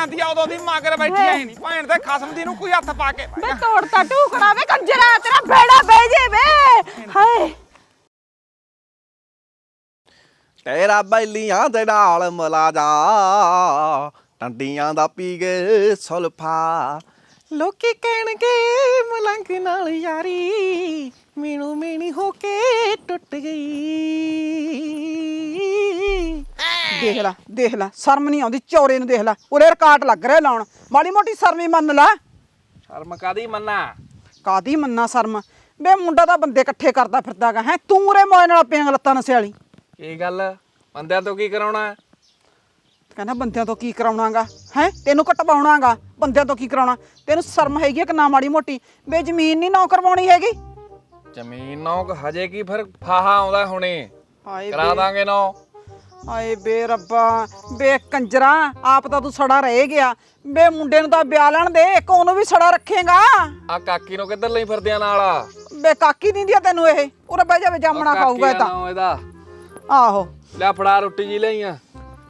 ਜਾਂਦੀ ਆ ਉਦੋਂ ਦੀ ਮਗਰ ਬੈਠੀ ਐ ਨਹੀਂ। ਭੈਣ ਦੇ ਖਸਮ ਦੀ ਨੂੰ ਕੋਈ ਹੱਥ ਪਾ ਕੇ ਬੇ ਤੋੜਤਾ ਟੂਕੜਾ ਵੇ ਕੰਜਰਾ ਤੇਰਾ ਬੇੜਾ ਬਹਿ ਜੇ ਵੇ। ਹਾਏ। ਤੇਰਾ ਬੈਲੀਆਂ ਦੇ ਨਾਲ ਮਲਾ ਜਾ। ਟੰਡੀਆਂ ਦਾ ਪੀ ਗਏ ਸੁਲਫਾ। ਲੋਕੀ ਕਹਿਣਗੇ ਮਲੰਗ ਨਾਲ ਯਾਰੀ। ਮੀਣੂ ਮੀਣੀ ਹੋ ਕੇ ਟੁੱਟ ਗਈ। ਦੇਖ ਲੈ ਦੇਖ ਲੈ ਸ਼ਰਮ ਨਹੀਂ ਆਉਂਦੀ ਚੌਰੇ ਨੂੰ ਦੇਖ ਲੈ ਉਰੇ ਰਿਕਾਰਡ ਲੱਗ ਰਿਹਾ ਲਾਉਣ। ਮਾੜੀ ਮੋਟੀ ਸ਼ਰਮੀ ਮੰਨ ਲੈ। ਸ਼ਰਮ ਕਾਦੀ ਮੰਨਾ? ਕਾਦੀ ਮੰਨਾ ਸ਼ਰਮ? ਬੇ ਮੁੰਡਾ ਤਾਂ ਬੰਦੇ ਇਕੱਠੇ ਕਰਦਾ ਫਿਰਦਾਗਾ ਹੈ? ਤੂੰ ਉਰੇ ਮੋਏ ਨਾਲ ਪਿਆਂਗ ਲੱਤਾਂ ਨਸੇ ਵਾਲੀ ਕੀ ਗੱਲ? ਬੰਦਿਆਂ ਤੋਂ ਕੀ ਕਰਾਉਣਾ? ਕਹਿੰਦਾ ਬੰਦਿਆਂ ਤੋਂ ਕੀ ਕਰਾਉਣਾਗਾ? ਹੈ? ਤੈਨੂੰ ਕਟਵਾਉਣਾਗਾ? ਬੰਦਿਆਂ ਤੋਂ ਕੀ ਕਰਾਉਣਾ? ਤੈਨੂੰ ਸ਼ਰਮ ਹੈਗੀ ਕਿ ਨਾ ਮਾੜੀ ਮੋਟੀ? ਬੇ ਜ਼ਮੀਨ ਨਹੀਂ ਨਾ ਕਰਵਾਉਣੀ ਹੈਗੀ? ਜ਼ਮੀਨ ਨੌਕ ਹਜੇ ਕੀ ਫਿਰ ਫਾਹਾ ਆਉਂਦਾ ਹੁਣੇ। ਹਾਏ ਕਰਾ ਦਾਂਗੇ ਨੌ। ਹਾਏ ਬੇ ਰੱਬਾ ਬੇ ਕੰਜਰਾ ਆਪ ਤਾਂ ਤੂੰ ਸੜਾ ਰਹਿ ਗਿਆ। ਬੇ ਮੁੰਡੇ ਨੂੰ ਤਾਂ ਵਿਆਹ ਲੈਣ ਦੇ ਇੱਕ ਉਹਨੂੰ ਵੀ ਸੜਾ ਰੱਖੇਗਾ। ਆ ਕਾਕੀ ਨੂੰ ਕਿੱਧਰ ਲਈ ਫਿਰਦਿਆਂ ਨਾਲ ਬੇ ਕਾਕੀ ਦਿੰਦੀ ਆ ਤੈਨੂੰ ਇਹ। ਉਰੇ ਬਹਿ ਜਾਵੇ ਜਾਮਣਾ ਖਾਊਗਾ ਇਹ ਤਾਂ। ਇਹਦਾ। ਆਹੋ। ਲੈ ਫੜਾ ਰੋਟੀ ਜੀ ਲਈਆਂ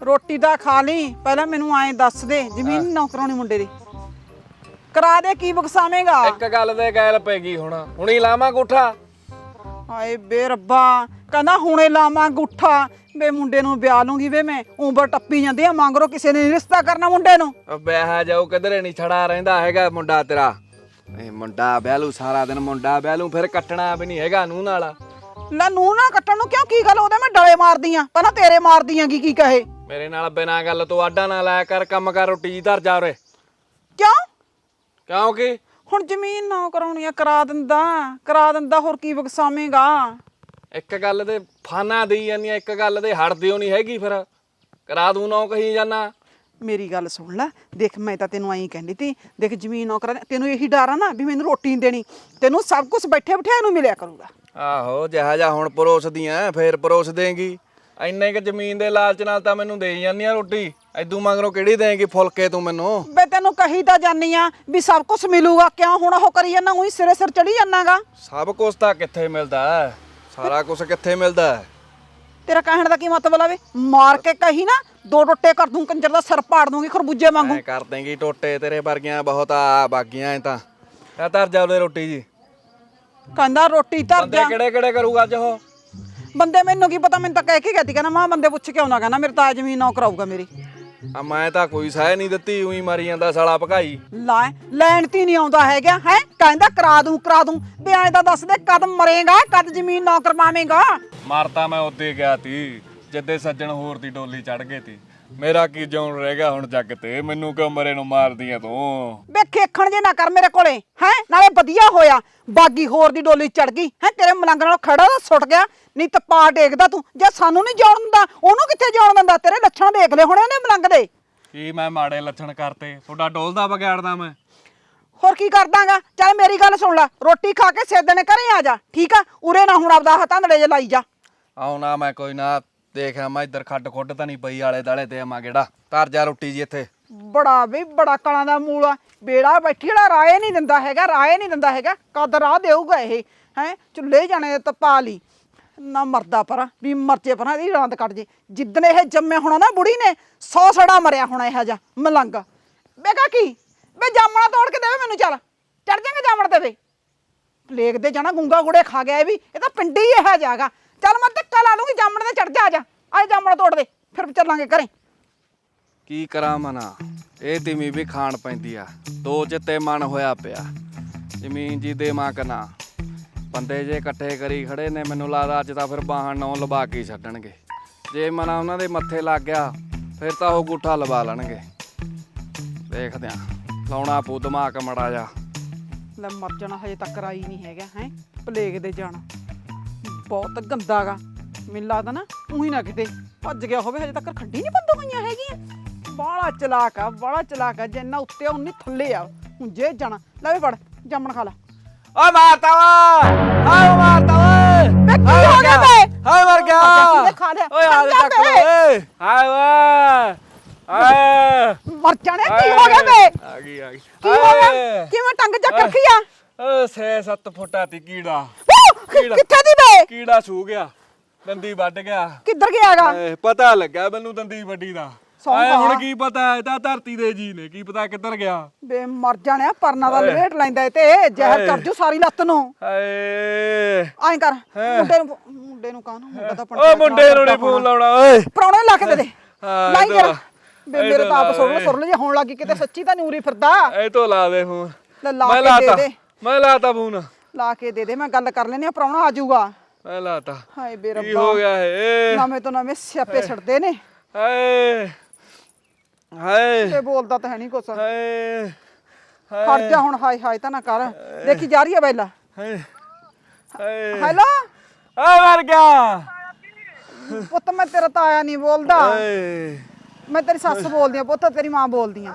ਰੋਟੀ ਦਾ ਖਾ ਲਈ ਪਹਿਲਾਂ ਮੈਨੂੰ ਐਂ ਦੱਸ ਦੇ ਜ਼ਮੀਨ ਨਾ ਕਰਾਉਣੀ ਮੁੰਡੇ ਦੀ। ਕਰਾ ਦੇ ਕੀ ਬਕਸਾਵੇਂਗਾ? ਇੱਕ ਗੱਲ ਤੇ ਗੈਲ ਪੈ ਗਈ ਹੁਣ। ਹੁਣੀ ਲਾਵਾਂ ਗੁੱਠਾ ਹਾਏ ਬੇ ਰੱਬਾ ਕਹਿੰਦਾ ਹੁਣੇ ਲਾਵਾਂ ਗੁੱਠਾ ਬੇ ਮੁੰਡੇ ਨੂੰ ਵਿਆਹ ਲੂੰਗੀ ਵੇ ਮੈਂ ਉਮਰ ਟੱਪੀ ਜਾਂਦੀ ਆ ਮੰਗਰੋ ਕਿਸੇ ਨੇ ਨੀ ਰਿਸ਼ਤਾ ਕਰਨਾ ਮੁੰਡੇ ਨੂੰ। ਵਿਆਹ ਜਾਊ ਕਿਧਰੇ ਨਹੀਂ ਛੜਾ ਰਹਿੰਦਾ ਹੈਗਾ ਮੁੰਡਾ ਤੇਰਾ। ਇਹ ਮੁੰਡਾ ਵਿਆਹਲੂ ਸਾਰਾ ਦਿਨ ਮੁੰਡਾ ਵਿਆਹਲੂ ਫਿਰ ਕੱਟਣਾ ਵੀ ਨਹੀਂ ਹੈਗਾ ਨੂੰ ਨਾਲ। ਲੈ ਨੂੰ ਨਾ ਕੱਟਣ ਨੂੰ ਕਿਉਂ? ਕੀ ਗੱਲ ਉਹਦੇ ਮੈਂ ਡਲੇ ਮਾਰਦੀ ਆ। ਪਹਿਲਾਂ ਤੇਰੇ ਮਾਰਦੀ ਆ ਕੀ ਕੀ ਕਹੇ? ਮੇਰੇ ਨਾਲ ਬਿਨਾਂ ਗੱਲ ਤੋਂ ਆਡਾ ਨਾ ਲਾਇਆ ਕਰ ਕੰਮ ਕਰ ਰੋਟੀ ਜੀ ਧਰ ਜਾ ਉਰੇ। ਕਿਉਂਕਿ ਹੁਣ ਜ਼ਮੀਨ ਨਾ ਕਰਾਉਣੀ ਆ ਕਰਾ ਦਿੰਦਾ ਕਰਾ ਦਿੰਦਾ ਹੋਰ ਕੀ ਬਕਸਾਵੇਂਗਾ ਇੱਕ ਗੱਲ ਤੇ ਫਾਨਾ ਦੇਈ ਜਾਂਦੀਆਂ ਇੱਕ ਗੱਲ ਤੇ ਹਟਦਿਓ ਨਹੀਂ ਹੈਗੀ ਫਿਰ। ਕਰਾ ਦੂੰ ਨੌ ਕਹੀ ਜਾਨਾ ਮੇਰੀ ਗੱਲ ਸੁਣ ਲੈ ਦੇਖ ਮੈਂ ਤਾਂ ਤੈਨੂੰ ਐਂ ਕਹਿੰਦੀ ਤੀ ਦੇਖ ਜ਼ਮੀਨ ਨਾ ਕਰਾ ਦੇ- ਤੈਨੂੰ ਇਹੀ ਡਰ ਆ ਨਾ ਵੀ ਮੈਨੂੰ ਰੋਟੀ ਨਹੀਂ ਦੇਣੀ ਤੈਨੂੰ ਸਭ ਕੁਝ ਬੈਠੇ ਬਿਠਾਏ ਨੂੰ ਮਿਲਿਆ ਕਰੂਗਾ। ਆਹੋ ਜਿਹਾ ਜਾ ਹੁਣ ਪਰੋਸਦੀਆਂ ਫੇਰ ਪਰੋਸ ਦੇਂਗੀ। ਇੰਨੇ ਕ ਜ਼ਮੀਨ ਦੇ ਲਾਲਚ ਨਾਲ ਤਾਂ ਮੈਨੂੰ ਦੇਈ ਜਾਂਦੀਆਂ ਰੋਟੀ। ਐਦੂ ਮਗਰੋਂ ਕਿਹੜੀ ਦੇਂਗੀ ਫੁਲਕੇ ਤੂੰ ਮੈਨੂੰ? ਬੇ ਤੈਨੂੰ ਕਹੀ ਤਾਂ ਜਾਨੀ ਆ ਵੀ ਸਭ ਕੁਝ ਮਿਲੂਗਾ ਕਿਉਂ ਹੁਣ ਉਹ ਕਰੀ ਜਾਂਦਾ ਉਹੀ ਸਿਰੇ ਸਿਰ ਚੜੀ ਜਾਨਾਗਾ ਸਭ ਕੁਝ ਤਾਂ ਕਿੱਥੇ ਮਿਲਦਾ? ਹੈ? ਸਾਰਾ ਕੁਝ ਕਿੱਥੇ ਮਿਲਦਾ? ਹੈ? ਤੇਰਾ ਕਹਿਣ ਦਾ ਕੀ ਮਤਲਬ ਆ ਵੇ ਮਾਰ ਕੇ ਕਹੀ ਨਾ ਦੋ ਟੁੱਟੇ ਕਰ ਦੂੰ ਕੰਜਰ ਦਾ ਸਿਰ ਪਾੜ ਦੂੰਗੀ ਖਰਬੂਜੇ ਵਾਂਗੂ। ਐ ਕਰ ਦੇਂਗੀ ਟੋਟੇ ਤੇਰੇ ਵਰਗੀਆਂ ਬਹੁਤ ਆ ਬਾਗੀਆਂ ਐ ਤਾਂ। ਆ ਧਰ ਜਾ ਉਹਦੇ ਰੋਟੀ ਜੀ। ਕਹਿੰਦਾ ਰੋਟੀ ਧਰ ਬੰਦੇ ਕਿਹੜੇ ਕਿਹੜੇ ਕਰੂਗਾ ਅੱਜ ਉਹ? ਬੰਦੇ ਮੈਨੂੰ ਕੀ ਪਤਾ ਮੈਨੂੰ ਤਾਂ ਕਹਿ ਕੇ ਗਈ ਕਹਿੰਦਾ ਮਾਂ ਬੰਦੇ ਪੁੱਛ ਕੇ ਆਉਣਾ ਕਹਿੰਦਾ ਮੇਰੇ ਤਾਂ ਜ਼ਮੀਨ ਨਾ ਕਰਾਊਗਾ ਮੇਰੀ। ਆ ਮੈਂ ਤਾਂ ਕੋਈ ਸਹਿ ਨਹੀਂ ਦਿੱਤੀ ਉਹੀ ਮਾਰੀ ਜਾਂਦਾ ਸਾਲਾ ਭਕਾਈ। ਲੈ ਲੈਣ ਤੀ ਨਹੀਂ ਆਉਂਦਾ ਹੈਗਾ ਹੈ? ਕਹਿੰਦਾ ਕਰਾ ਦੂੰ ਕਰਾ ਦੂੰ। ਵੀ ਐਂ ਤਾਂ ਦੱਸ ਦੇ ਕਦ ਮਰੇਗਾ ਕਦ ਜ਼ਮੀਨ ਨਾ ਕਰਵਾਵੇਂਗਾ? ਮਾਰਤਾ ਮੈਂ ਉੱਤੇ ਗਿਆ ਤੀ ਜਿੱਦੇ ਸੱਜਣ ਹੋਰ ਦੀ ਡੋਲੀ ਚੜ ਗਏ ਤੀ। ਮੇਰਾ ਕੀ ਜਿਉਣ ਰਹਿ ਗਿਆ ਹੁਣ ਜੱਗ ਤੇ? ਮੈਨੂੰ ਕਿਉਂ ਮਰੇ ਨੂੰ ਮਾਰਦੀਆਂ ਤੂੰ? ਵੇ ਖੇਖਣ ਜੇ ਨਾ ਕਰ ਮੇਰੇ ਕੋਲੇ ਹੈ? ਨਾਲੇ ਵਧੀਆ ਹੋਇਆ। ਬਾਗੀ ਹੋਰ ਦੀ ਡੋਲੀ ਚੜ ਗਈ। ਹੈ? ਤੇਰੇ ਮਲੰਗ ਨਾਲ ਖੜਾ ਤਾਂ ਸੁੱਟ ਗਿਆ। ਨਹੀਂ ਤਾਂ ਪਾ ਟੇਕਦਾ ਤੂੰ। ਜੇ ਸਾਨੂੰ ਨਹੀਂ ਜਾਣ ਦਿੰਦਾ ਉਹਨੂੰ ਕਿੱਥੇ ਜਾਣ ਦਿੰਦਾ? ਤੇਰੇ ਲੱਛਣ ਦੇਖ ਲੈ ਹੁਣੇ ਉਹਨੇ ਮਲੰਗ ਦੇ। ਕੀ ਮੈਂ ਮਾੜੇ ਲੱਛਣ ਕਰਤੇ? ਤੁਹਾਡਾ ਡੋਲਦਾ ਵਿਗਾੜਦਾ ਮੈਂ। ਹੋਰ ਕੀ ਕਰਦਾਗਾ? ਚੱਲ ਮੇਰੀ ਗੱਲ ਸੁਣ ਲੈ। ਰੋਟੀ ਖਾ ਕੇ ਸੇਦਣੇ ਘਰੇ ਆ ਜਾ। ਠੀਕ ਆ? ਉਰੇ ਨਾ ਹੁਣ ਆਪਦਾ ਹੱਥਾਂ ਨੜੇ ਜੇ ਲਾਈ ਜਾ। ਆਉਣਾ ਮੈਂ ਕੋਈ ਨਾ। ਦੇਖਿਆ ਮੈਂ ਇੱਧਰ ਖੱਡ ਖੁੱਡ ਤਾਂ ਨਹੀਂ ਪਈ ਆਲੇ ਦਾਲੇ ਤੇ ਆਮਾ ਕਿਹੜਾ। ਧਰ ਜਾ ਰੋਟੀ ਜੀ ਇੱਥੇ। ਬੜਾ ਵੀ, ਬੜਾ ਕਲਾਂ ਦਾ ਮੂਲਾ ਬੇੜਾ ਬੈਠੀ ਜਿਹੜਾ ਰਾਏ ਨਹੀਂ ਦਿੰਦਾ ਹੈਗਾ, ਰਾਏ ਨਹੀਂ ਦਿੰਦਾ ਹੈਗਾ। ਕਦ ਰਾਹ ਦੇਊਗਾ ਇਹ, ਹੈ? ਚੁੱਲੇ ਜਾਣੇ ਤੇ ਪਾ ਲਈ। ਨਾ ਮਰਦਾ ਪਰ, ਵੀ ਮਰਚੇ ਪਰਾਂ ਦੀ ਰਾਂਦ ਕੱਢ ਜੇ। ਜਿੱਦਣ ਇਹ ਜੰਮੇ ਹੋਣਾ ਨਾ ਬੁੜੀ ਨੇ 100 ਸੜਾ ਮਰਿਆ ਹੋਣਾ ਇਹੋ ਜਿਹਾ, ਮਲੰਗ। ਬੇਗਾ ਕੀ? ਬੇ ਜਾਮਣਾ ਤੋੜ ਕੇ ਦੇਵੇ ਮੈਨੂੰ ਚੱਲ। ਚੜ ਜਾਏਗਾ ਜਾਮਣ ਤੇ ਵੇ। ਪਲੇਗ ਦੇ ਜਾਣਾ ਗੁੰਗਾ ਗੁੜੇ ਖਾ ਗਿਆ ਇਹ ਵੀ। ਇਹ ਤਾਂ ਪਿੰਡੀ ਇਹ ਜਾਗਾ ਚੱਲ ਮੈਂ ਧੱਕਾ ਲਾ ਦੂੰਗੀ ਜਾਮਣ ਤੇ ਚੜ ਜਾ ਆ ਜਾ। ਆ ਜਾਮਣਾ ਤੋੜ ਦੇ ਫਿਰ ਚੱਲਾਂਗੇ ਘਰੇ। ਕੀ ਕਰਾਂ ਮਨਾ? ਇਹ ਤਿਮੀ ਵੀ ਖਾਣ ਪੈਂਦੀ ਆ। ਦੋ ਚਿੱਤੇ ਮਨ ਹੋਇਆ ਪਿਆ। ਜ਼ਮੀਨ ਜੀ ਦੇ ਮਾਂ ਕਨਾ। ਬੰਦੇ ਜੇ ਇਕੱਠੇ ਕਰੀ ਖੜੇ ਨੇ ਮੈਨੂੰ ਲੱਗਦਾ ਅੱਜ ਤਾਂ ਫਿਰ ਬਾਹਣ ਨੌ ਲਵਾ ਕੇ ਹੀ ਛੱਡਣਗੇ। ਜੇ ਮਨਾ ਉਹਨਾਂ ਦੇ ਮੱਥੇ ਲੱਗ ਗਿਆ ਫਿਰ ਤਾਂ ਉਹ ਗੂਠਾ ਲਵਾ ਲੈਣਗੇ। ਦੇਖਦੇ ਆ। ਲਾਉਣਾ ਪੂ ਦਿਮਾਗ ਮੜਾ ਜਾ ਲੈ ਮਰ ਜਾਣਾ ਹਜੇ ਤੱਕ ਰਾਈ ਨਹੀਂ ਹੈਗਾ ਹੈ? ਪਲੇਗ ਦੇ ਜਾਣਾ। ਬਹੁਤ ਗੰਦਾਗਾ ਮੈਨੂੰ ਲੱਗਦਾ ਨਾ ਉਹੀ ਨਾ ਕਿਤੇ ਭੱਜ ਗਿਆ ਹੋਵੇ ਹਜੇ ਤੱਕ ਖੱਡੀ ਨਹੀਂ ਬੰਦ ਹੋਈਆਂ ਹੈਗੀਆਂ। ਬਾਲਾ ਚਲਾਕ ਆ ਬਾਲਾ ਚਲਾਕ ਆ ਜਿੰਨਾ ਉੱਤੇ ਆ ਉਨੀ ਥੱਲੇ ਆ। ਹੁਣ ਜੇ ਜਾਣਾ ਲੈ ਵੀ ਫੜ ਜਾਮਣ ਖਾ ਲੈ। ਓਏ ਮਾਰਤਾ ਵਾ ਹਾਏ ਮਾਰਤਾ ਓਏ! ਵੇ ਕੀ ਹੋ ਗਿਆ ਬੇ ਹਾਏ ਮਰ ਗਿਆ? ਓਏ ਖਾ ਤੱਕ। ਓਏ ਹਾਏ ਓਏ! ਹਾਏ! ਮਰ ਜਾਣੇ ਕੀ ਹੋ ਗਿਆ ਬੇ ਆ ਗਈ ਆ ਗਈ। ਕੀ ਹੋ ਗਿਆ? ਕਿਵੇਂ ਟੰਗ ਚੱਕ ਰੱਖੀ ਆ? ਓ 6-7 ਫੁੱਟਾ ਤੀ ਕੀੜਾ। ਕਿੱਥੇ ਦੀ ਬੇ ਕੀੜਾ ਸੂ ਗਿਆ? ਦੰਦੀ ਵੱਢ ਗਿਆ। ਕਿੱਧਰ ਗਿਆਗਾ ਏ, ਪਤਾ ਲੱਗਾ ਮੈਨੂੰ ਦੰਦੀ ਵੱਡੀ ਦਾ। ਸੌਂ ਆਏ ਹੁਣ। ਕੀ ਪਤਾ ਇਹ ਤਾਂ ਧਰਤੀ ਦੇ ਜੀ ਨੇ ਕੀ ਪਤਾ ਕਿੱਧਰ ਗਿਆ। ਬੇ ਮਰ ਜਾਣਿਆ ਪਰਨਾ ਦਾ ਲਵੇਟ ਲੈਂਦਾ ਏ ਤੇ ਜ਼ਹਿਰ ਚੜ ਜੂ ਸਾਰੀ ਲੱਤ ਨੂੰ। ਹਾਏ। ਐਂ ਕਰ ਮੁੰਡੇ ਨੂੰ ਮੁੰਡੇ ਨੂੰ ਕਾਹਨੂੰ ਮੁੰਡਾ ਤਾਂ ਓ ਮੁੰਡੇ ਨੂੰ ਨੀ ਫੋਨ ਲਾਉਣਾ ਓਏ। ਪਰੌਣੇ ਲਾ ਕੇ ਦੇ ਦੇ। ਹਾਂ, ਇਹ ਕਰ ਬੇ ਇਹ ਮੇਰੇ ਤਾਂ ਆਪ ਲਾ ਸੁਰ ਦੇ। ਸੁਰ ਲਈ ਹੋਣ ਲੱਗੀ ਕਿਤੇ ਸੱਚੀ ਤਾਂ ਨੂਰੀ ਫਿਰਦਾ। ਇਹ ਤੋਂ ਲਾ ਦੇ ਫੋਨ। ਲੈ ਲਾ ਮੈਂ ਕੇ ਦੇ ਲਾਤਾ ਦੇ। ਮੈਂ ਲਾਤਾ ਫੋਨ। ਲਾ ਕੇ ਦੇ ਦੇ ਮੈਂ ਗੱਲ ਕਰ ਲੈਣੀ ਆ ਪਰੌਣਾ ਆ ਜਾਊਗਾ। ਮੈਂ ਲਾਤਾ। ਹਾਏ ਬੇ ਕੀ ਰੱਬਾ। ਹੋ ਗਿਆ ਏ ਨਵੇਂ ਤੋਂ ਨਵੇਂ ਸਿਆਪੇ ਛੱਡਦੇ ਨੇ। ਹਾਏ। ਹਾਏ। ਤੇ ਬੋਲਦਾ ਤਾਂ ਹੈ ਨਹੀਂ ਕੁਛ। ਹਾਏ। ਖੜ ਜਾ ਹੁਣ ਹਾਏ ਹਾਏ ਤਾਂ ਨਾ ਕਰ। ਦੇਖੀ ਜਾ ਰਹੀ ਹੈ ਬੈਲਾ। ਹਾਏ। ਹਾਏ। ਹੈਲੋ? ਆ ਮਰ ਗਿਆ। ਪੁੱਤ ਮੈਂ ਤੇਰਾ ਤਾਂ ਆਇਆ ਨਹੀਂ ਬੋਲਦਾ। ਹਾਏ। ਮੈਂ ਤੇਰੀ ਸੱਸ ਬੋਲਦੀ ਆ ਪੁੱਤ ਤੇਰੀ ਮਾਂ ਬੋਲਦੀ ਆ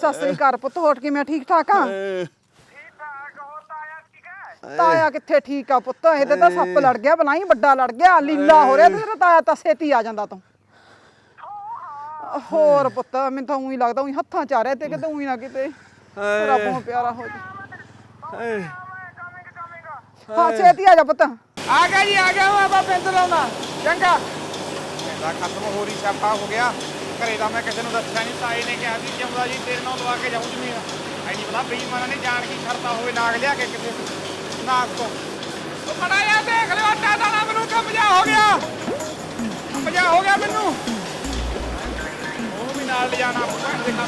ਸੱਸ ਦੀ ਘਰ ਪੁੱਤ ਹੋਟ ਕਿਵੇਂ ਠੀਕ ਠਾਕ ਆ ਤਾਇਆ ਕਿੱਥੇ ਠੀਕ ਆ ਪੁੱਤ? ਇਹਦੇ ਤਾਂ ਸੱਪ ਲੜ ਗਿਆ ਬਲਾਈ ਵੱਡਾ ਲੜ ਗਿਆ ਲੀਲਾ ਹੋ ਰਿਹਾ ਤੇ ਤੇਰਾ ਤਾਇਆ ਤਾਂ ਛੇਤੀ ਆ ਜਾਂਦਾ ਤੂੰ। ਹੋਰ ਪੁੱਤ ਮੈਨੂੰ ਤਾਂ ਉਹੀ ਲੱਗਦਾ ਉਹੀ ਹੱਥਾਂ ਚ ਆ ਰਿਹਾ ਤੇ ਕਿਤੇ ਉਹੀ ਨਾ ਕਿਤੇ। ਰੱਬ ਨੂੰ ਪਿਆਰਾ ਹੋ ਜਾ। ਹਾਂ ਛੇਤੀ ਆ ਜਾ ਪੁੱਤ। ਆ ਗਿਆ ਜੀ ਆ ਗਿਆ ਆਪਾਂ ਪਿੰਡ ਲਾਉਣਾ। ਚੰਗਾ। ਦਾ ਖਤਮ ਹੋ ਰਹੀ ਛਾਪਾ ਹੋ ਗਿਆ। ਘਰੇ ਦਾ ਮੈਂ ਕਿਸੇ ਨੂੰ ਦੱਸਿਆ ਨਹੀਂ ਤਾਏ ਨੇ ਕਿਹਾ ਸੀ ਜਿਉਂਦਾ ਜੀ ਤੇਰੇ ਨਾਲ ਲਵਾ ਕੇ ਜਾਊ ਜ਼ਮੀਨ। ਐ ਨਹੀਂ ਪਤਾ ਬੇਈਮਾਨਾਂ ਨੇ ਜਾਣ ਕੀ ਕਰਤਾ ਹੋਵੇ ਨਾਗ ਲਿਆ ਕੇ ਕਿਸੇ ਨਾਗ ਤੋਂ। ਉਹ ਮੜਾ ਜਾ ਦੇਖ ਲਿਓ ਅੱਡਾ ਦਾਣਾ ਮੈਨੂੰ ਕੰਮ ਜਾ ਹੋ ਗਿਆ? ਕੰਮ ਜਾ ਹੋ ਗਿਆ ਮੈਨੂੰ। ਉਹ ਵੀ ਨਾਲ ਲਿਜਾਣਾ ਭੈਣ ਦੇ ਕੰਮ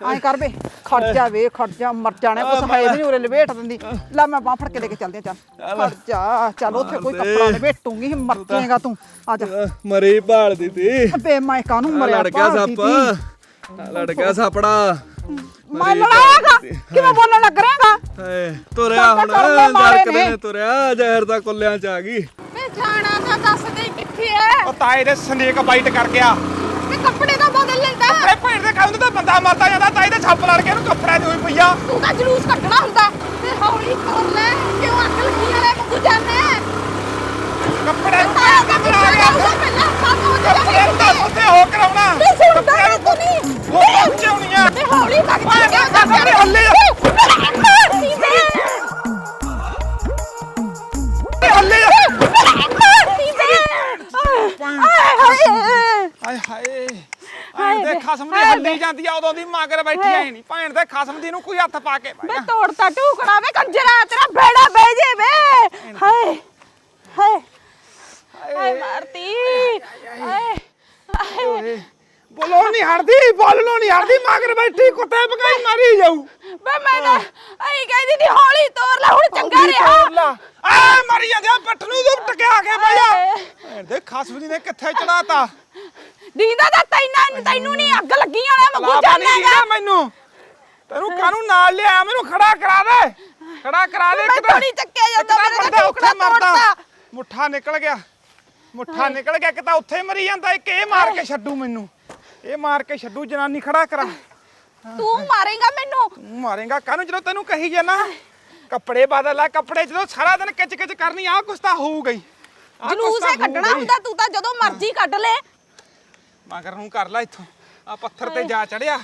ਨਹੀਂ ਐਂ ਕਰ ਬੇ ਖੜ ਜਾ ਵੇ ਖੜ ਜਾ ਮਰ ਜਾਣਾ ਕੁਛ ਹੈ ਵੀ ਨਹੀਂ ਉਰੇ ਲਵੇਟ ਦਿੰਦੀ। ਲੈ ਮੈਂ ਬਾਹ ਫੜ ਕੇ ਲੈ ਕੇ ਚੱਲਦੇ ਆ ਚੱਲ। ਖੜ ਜਾ ਚੱਲ ਉੱਥੇ ਕੋਈ ਕੱਪੜਾ ਲਵੇਟੂਗੀ ਮਰ ਜਾਏਗਾ ਤੂੰ। ਆ ਜਾ। ਮਰੀ ਭਾਲਦੀ ਤੀ। ਬੇ ਮੈਂ ਕਾਹਨੂੰ ਮਰਿਆ? ਲੜ ਗਿਆ ਭਾਲਦੀ ਸੱਪ। ਤੀ। ਲੜ ਗਿਆ ਸਾਪੜਾ। ਮੈਂ ਲੜਾਇਆਗਾ ਕਿਵੇਂ ਬੋਲਣ ਲੱਗ ਰਿਹਾਗਾ ਹਾਏ ਤੁਰਿਆ ਹੁਣ ਦੇ ਨੇ। ਨੇ ਤੁਰਿਆ ਜ਼ਹਿਰ ਦਾ ਕੁੱਲਿਆਂ ਚ ਆ ਗਈ। ਵੇ ਜਾਣਾ ਤਾਂ ਦੱਸ ਦੇ ਕਿੱਥੇ ਐ। ਉਹ ਤਾਏ ਦੇ ਸਨੇਕ ਬਾਈਟ ਕਰ ਗਿਆ। ਵੇ ਕੱਪੜੇ ਤਾਂ ਬਦਲ ਲੈਂਦਾ। ਇਹ ਭੈਣ ਦੇ ਖਾਉਂਦੇ ਤਾਂ ਬੰਦਾ ਮਰਦਾ ਜਾਂਦਾ ਤਾਏ ਦੇ ਛੱਪ ਲੜ ਕੇ ਉਹਨੂੰ ਕੱਪੜਿਆਂ ਦੀ ਹੋਈ ਪਈਆ ਤੂੰ ਤਾਂ ਜਲੂਸ ਕੱਢਣਾ ਹੁੰਦਾ। ਤੇ ਹੌਲੀ ਕਰ ਲੈ ਕਿਉਂ ਅੱਗ ਲੱਗੀ ਵਾਲੇ ਮੁੱਕ ਜਾਂਦੇ ਕੱਪੜੇ ਨੂੰ ਦੇ ਆ ਗਿਆ ਪਹਿਲਾਂ ਕੱਪੜੇ ਨੂੰ ਤਾਂ ਉੱਤੇ ਹੋ ਕਰਾਉਣਾ ਵੇ ਸੁਣਦਾ ਨਾ ਤੂੰ ਨਹੀਂ। ਹੌਲੀ ਲੱਗ ਹਾਏ ਹਾਏ ਹਾਏ ਦੇ ਖਸਮ ਦੀ ਹੱਲੀ ਜਾਂਦੀ ਆ ਉਦੋਂ ਦੀ ਮਗਰ ਬੈਠੀ ਐ ਨਹੀਂ ਭੈਣ ਦੇ ਖਸਮ ਦੀ ਨੂੰ ਕੋਈ ਹੱਥ ਪਾ ਕੇ ਬਹਿ ਤੋੜਤਾ ਟੂਕੜਾ ਵੇ ਕੰਜਰਾ ਤੇਰਾ ਬੇੜਾ ਬਹਿ ਜੇ ਵੇ ਹਾਏ ਹਾਏ ਹਾਏ ਮਾਰਤੀ ਹਾਏ ਹਾਏ ਬੋਲੋ ਨਹੀਂ ਹਟਦੀ ਬੋਲਣੋਂ ਨਹੀਂ ਹਟਦੀ ਮਗਰ ਬੈਠੀ ਕੁੱਤੇ ਪਕਾਈ ਮਾਰੀ ਜਾਊ। ਵੇ ਮੈਂ ਤਾਂ ਅਈ ਕਹਿੰਦੀ ਦੀ ਹੌਲੀ ਤੋਰ ਲੈ ਹੁਣ ਚੰਗਾ ਰਿਹਾ। ਆ ਮਰੀ ਜਾਂਦੇ ਪੱਟ ਨੂੰ ਤੂੰ ਟਕਿਆ ਕੇ ਹਾਏ। ਭੈਣ ਦੇ ਖਸਮ ਦੀ ਨੇ ਕਿੱਥੇ ਚੜਾਤਾ ਦੀਦਾ ਤਾਂ ਤੈਨੂੰ ਤੈਨੂੰ ਨਹੀਂ ਅੱਗ ਲੱਗੀ ਵਾਲਾ ਮੰਗੂ ਨਹੀਂ ਜਾਣੇਗਾ ਮੈਨੂੰ। ਤੈਨੂੰ ਕਾਨੂੰ ਨਾਲ ਲਿਆ? ਮੈਨੂੰ ਖੜਾ ਕਰਾ ਦੇ। ਖੜਾ ਕਰਾ ਦੇ ਇੱਕ ਤਾਂ- ਥੋੜੀ ਚੱਕਿਆ ਜਾਂਦਾ, ਮੇਰੇ ਤਾਂ ਟੁਕੜਾ ਮਰਦਾ। ਮੁੱਠਾ ਨਿਕਲ ਗਿਆ। ਮੁੱਠਾ ਨਿਕਲ ਗਿਆ ਕਿ ਤਾਂ ਉੱਥੇ ਮਰੀ ਜਾਂਦਾ ਇੱਕ ਇਹ ਮਾਰ ਕੇ ਛੱਡੂ ਮੈਨੂੰ। ਇਹ ਮਾਰ ਕੇ ਛੱਡੂ ਜਨਾਨੀ ਖੜਾ ਕਰਾ। ਤੂੰ ਮਾਰੇਗਾ ਮੈਨੂੰ? ਤੂੰ ਮਾਰੇਗਾ ਕਾਨੂੰ ਜਦੋਂ ਤੈਨੂੰ ਕਹੀ ਜਾਣਾ ਕੱਪੜੇ ਬਦਲ ਲੈ ਕੱਪੜੇ ਜਦੋਂ ਸਾਰਾ ਦਿਨ ਕਿਚ ਕਿਚ ਕਰਨੀ ਆ ਕੁਛ ਤਾਂ ਹੋਊਗਾ ਹੀ ਆਹ ਕੁਛ ਜਲੂਸ ਤਾਂ ਹੈ ਕੱਢਣਾ ਹੋਊਗਾ ਹੀ। ਹੁੰਦਾ ਤੂੰ ਤਾਂ ਜਦੋਂ ਮਰਜ਼ੀ ਕੱਢ ਲੈ। ਮਗਰ ਨੂੰ ਕਰ ਲੈ ਇੱਥੋਂ। ਆ ਪੱਥਰ ਤੇ ਜਾ ਚੜਿਆ।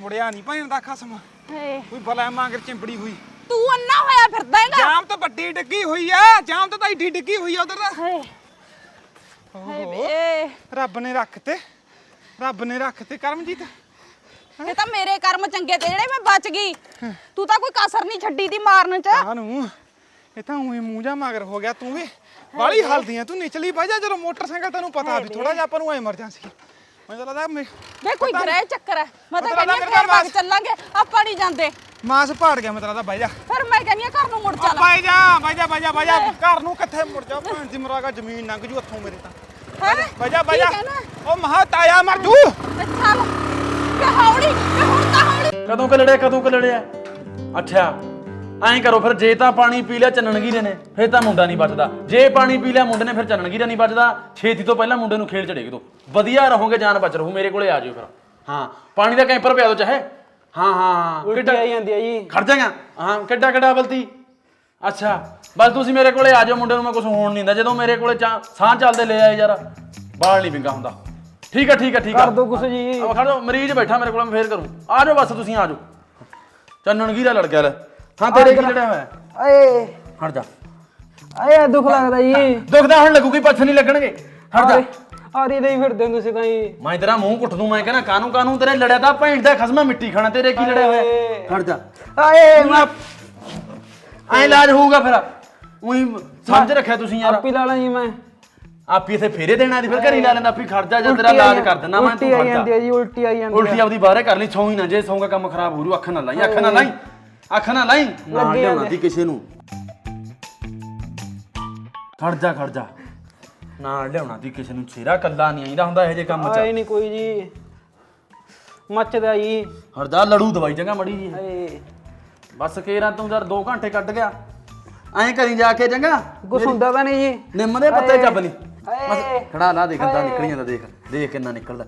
ਮੁੜਿਆ ਨਹੀਂ ਭੈਣ ਦਾ ਖਸਮ। ਕੋਈ ਬਲਾ ਮਗਰ ਚਿੰਬੜੀ ਹੋਈ। ਤੂੰ ਅੰਨਾ ਹੋਇਆ ਫਿਰਦਾ ਹੈਗਾ। ਜਾਮ ਤਾਂ ਵੱਡੀ ਡਿੱਗੀ ਹੋਈ ਆ ਜਾਮ ਤਾਂ ਤਾਂ ਏਡੀ ਡਿੱਗੀ ਹੋਈ ਆ ਉਧਰ ਦਾ ਹਾਏ। ਰੱਬ ਨੇ ਰੱਖ ਤੇ ਰੱਬ ਨੇ ਰੱਖ ਤੇ ਕਰਮਜੀਤ। ਇਹ ਤਾਂ ਮੇਰੇ ਕਰਮ ਚੰਗੇ ਤੇ ਜਿਹੜੇ ਮੈਂ ਬਚ ਗਈ। ਤੂੰ ਤਾਂ ਕੋਈ ਕਸਰ ਨਹੀਂ ਛੱਡੀ ਦੀ ਮਾਰਨ ਚ। ਕਾਨੂੰ ਇਹ ਤਾਂ ਉਹੀ ਮੂੰਹ ਜਾ ਮਗਰ ਹੋ ਗਿਆ ਤੂੰ ਵੀ। ਬਾਲੀ ਹਲਦੀ ਆ ਤੂੰ ਨਿਚਲੀ ਬਹਿ ਜਾ ਜਦੋਂ ਮੋਟਰਸਾਈਕਲ ਤੈਨੂੰ ਪਤਾ ਵੀ ਥੋੜਾ ਜਿਹਾ ਆਪਾਂ ਨੂੰ ਐਮਰਜੈਂਸੀ ਮੈਨੂੰ ਲੱਗਦਾ ਮੈਂ ਵੇ ਕੋਈ ਗ੍ਰਹਿ ਚੱਕਰ ਹੈ। ਮੈਂ ਤਾਂ ਕਹਿੰਦੀ ਹਾਂ ਵਗ ਚੱਲਾਂਗੇ ਆਪਾਂ ਨਹੀਂ ਜਾਂਦੇ। ਮਾਸ ਪਾੜ ਗਿਆ ਮੈਂ ਤੇਰਾ ਤਾਂ ਬਹਿ ਜਾ। ਫਿਰ ਮੈਂ ਕਹਿੰਦੀ ਹਾਂ ਘਰ ਨੂੰ ਮੁੜ ਚੱਲ। ਬਹਿ ਜਾ ਬਹਿ ਜਾ ਬਹਿ ਜਾ ਘਰ ਨੂੰ ਕਿੱਥੇ ਮੁੜ ਜਾ? ਭੈਣ ਦੀ ਮਰਾਗਾ ਜ਼ਮੀਨ ਲੰਘ ਜੂ ਹੱਥੋਂ ਮੇਰੇ ਤਾਂ। ਹੈ ਬਹਿ ਜਾ ਬਹਿ ਜਾ ਕੀ ਕਹਿਣਾ? ਉਹ ਮਹਾ ਤਾਇਆ ਮਰ ਜੂ। ਚੱਲ ਵੇ ਹੌਲੀ ਵੇ ਹੁਣ ਤਾਂ ਹੌਲੀ। ਕਦੋਂ ਕਲੜਿਆ ਕਦੋਂ ਕਲੜਿਆ ਅੱਛਾ ਐਂ ਕਰੋ ਫਿਰ ਜੇ ਤਾਂ ਪਾਣੀ ਪੀ ਲਿਆ ਚੰਨਣਗੀਰੇ ਨੇ ਫਿਰ ਤਾਂ ਮੁੰਡਾ ਨਹੀਂ ਬਚਦਾ। ਜੇ ਪਾਣੀ ਪੀ ਲਿਆ ਮੁੰਡੇ ਨੇ ਫਿਰ ਚੰਨਣਗੀਰਾ ਨਹੀਂ ਬਚਦਾ। ਛੇਤੀ ਤੋਂ ਪਹਿਲਾਂ ਮੁੰਡੇ ਨੂੰ ਖੇਲ ਚੜੇਗੇ ਦੋ। ਵਧੀਆ ਰਹੋਗੇ ਜਾਨ ਬਚ ਰਹੂ ਮੇਰੇ ਕੋਲੇ ਆ ਜਿਓ ਫਿਰ। ਹਾਂ। ਪਾਣੀ ਦਾ ਕੈਂਪਰ ਪਿਆ ਦੋ ਚਾਹੇ। ਹਾਂ ਹਾਂ ਹਾਂ। ਕਿੱਡਾ ਆਈ ਜਾਂਦੀ ਆ ਜੀ। ਖੜ ਜਾਗਾ ਹਾਂ ਕਿੱਡਾ ਕਿੱਡਾ ਬਲਤੀ। ਅੱਛਾ। ਬਸ ਤੁਸੀਂ ਮੇਰੇ ਕੋਲੇ ਆ ਜਾਓ ਮੁੰਡੇ ਨੂੰ ਮੈਂ ਕੁਝ ਹੋਣ ਨਹੀਂ ਦਿੰਦਾ। ਜਦੋਂ ਮੇਰੇ ਕੋਲੇ ਚਾ- ਸਾਹ ਚੱਲਦੇ ਲੈ ਆਏ ਯਾਰ ਬਾਲ ਨਹੀਂ ਵਿੰਗਾ ਹੁੰਦਾ। ਠੀਕ ਆ ਠੀਕ ਆ ਠੀਕ ਆ। ਕਰ ਦੋ ਕੁਛ ਜੀ। ਖੜ ਜਾਓ ਮਰੀਜ਼ ਬੈਠਾ ਮੇਰੇ ਕੋਲ ਮੈਂ ਫੇਰ ਕਰੂੰ। ਆ ਜਾਓ ਬਸ ਤੁਸੀਂ ਆ ਜਾਓ। ਚੰਨਣ ਗੀਰਾ ਲੜ ਗਿਆ ਲੈ? ਹਾਂ ਤੇਰੇ ਕੀ ਲੜਿਆ ਹੋਇਆ? ਏ ਹਟ ਜਾ। ਆਏ ਦੁੱਖ ਲੱਗਦਾ ਜੀ। ਦੁਖਦਾ ਹੁਣ ਲੱਗੂਗੀ ਪੱਥ ਨਹੀਂ ਲੱਗਣਗੇ। ਹਟ ਜਾ। ਆਰੀ ਦੇ ਹੀ ਫਿਰਦੇ ਹੋ ਤੁਸੀਂ ਤਾਂ ਜੀ ਮੈਂ ਤੇਰਾ ਮੂੰਹ ਕੁੱਟ ਦੂੰ ਮੈਂ ਕਹਿੰਦਾ ਕਾਨੂੰ ਕਾਨੂੰ ਤੇਰੇ ਲੜਿਆ ਤਾਂ ਭੈਣ ਦਾ ਖਸਮਾ ਮਿੱਟੀ ਖਾਣਾ ਤੇਰੇ ਕੀ ਲੜਿਆ ਹੋਇਆ? ਹਟ ਜਾ। ਆਏ ਐ ਇਲਾਜ ਹੋਊਗਾ ਫਿਰ। ਉਹੀ ਸਮਝ ਰੱਖਿਆ ਤੁਸੀਂ ਯਾਰ। ਆਪੀ ਲਾ ਲਾਂ ਜੀ ਮੈਂ। ਆਪੀ ਇਥੇ ਫੇਰੇ ਦੇਣਾ ਦੀ ਫਿਰ ਘਰੀ ਲਾ ਲੈਂਦਾ ਆਪੀ ਖੜ ਜਾ ਜੇ ਤੇਰਾ ਇਲਾਜ ਕਰ ਦਿੰਦਾ ਮੈਂ ਉਲਟੀ ਤੂੰ ਆਈ ਖੜ ਜਾਂਦੀ ਜਾ ਹੈ ਜੀ ਉਲਟੀ ਆਈ ਜਾਂਦੀ ਉਲਟੀ ਆਪਦੀ ਬਾਹਰੇ ਕਰ ਲਈ ਸੌਂ ਹੀ ਨਾ ਜੇ ਸੌਂਗਾ ਕੰਮ ਖਰਾਬ ਹੋ ਰੂ ਅੱਖ ਨਾ ਲਾਈ ਅੱਖ ਨਾ ਲਾਈ ਅੱਖ ਨਾ ਲਾਈ। ਨਾ ਲਿਆਉਣਾ ਜਾਂਦੇ। ਦੀ ਕਿਸੇ ਨੂੰ। ਖੜ ਜਾ ਖੜ ਜਾ। ਨਾਲ ਲਿਆਉਣਾ ਦੀ ਕਿਸੇ ਨੂੰ ਛੇਰਾ ਕੱਲਾ ਨਹੀਂ ਆਈਦਾ ਹੁੰਦਾ ਇਹੋ ਜੇ ਕੰਮ ਆਏ ਚ ਨਹੀਂ ਕੋਈ ਜੀ। ਮੱਚਦਾ ਜੀ। ਜਾ ਲੜੂ ਦਵਾਈ ਚੰਗਾ ਮੜੀ ਜੀ। ਬਸ ਕੇਰਾਂ ਤੂੰ ਯਾਰ 2 ਘੰਟੇ ਕੱਢ ਗਿਆ। ਐਂ ਕਰੀ ਜਾ ਕੇ ਚੰਗਾ? ਕੁਛ ਹੁੰਦਾ ਤਾਂ ਨਹੀਂ ਜੀ। ਨਿੰਮ ਦੇ ਪੱਤੇ ਚੱਬ ਲਈ ਹਾਏ। ਬਸ ਖੜਾ ਲਾ ਦੇਖ ਗੰਦਾ ਨਿਕਲ ਜਾਂਦਾ ਦੇਖ ਦੇਖ ਕਿੰਨਾ ਨਿਕਲਦਾ।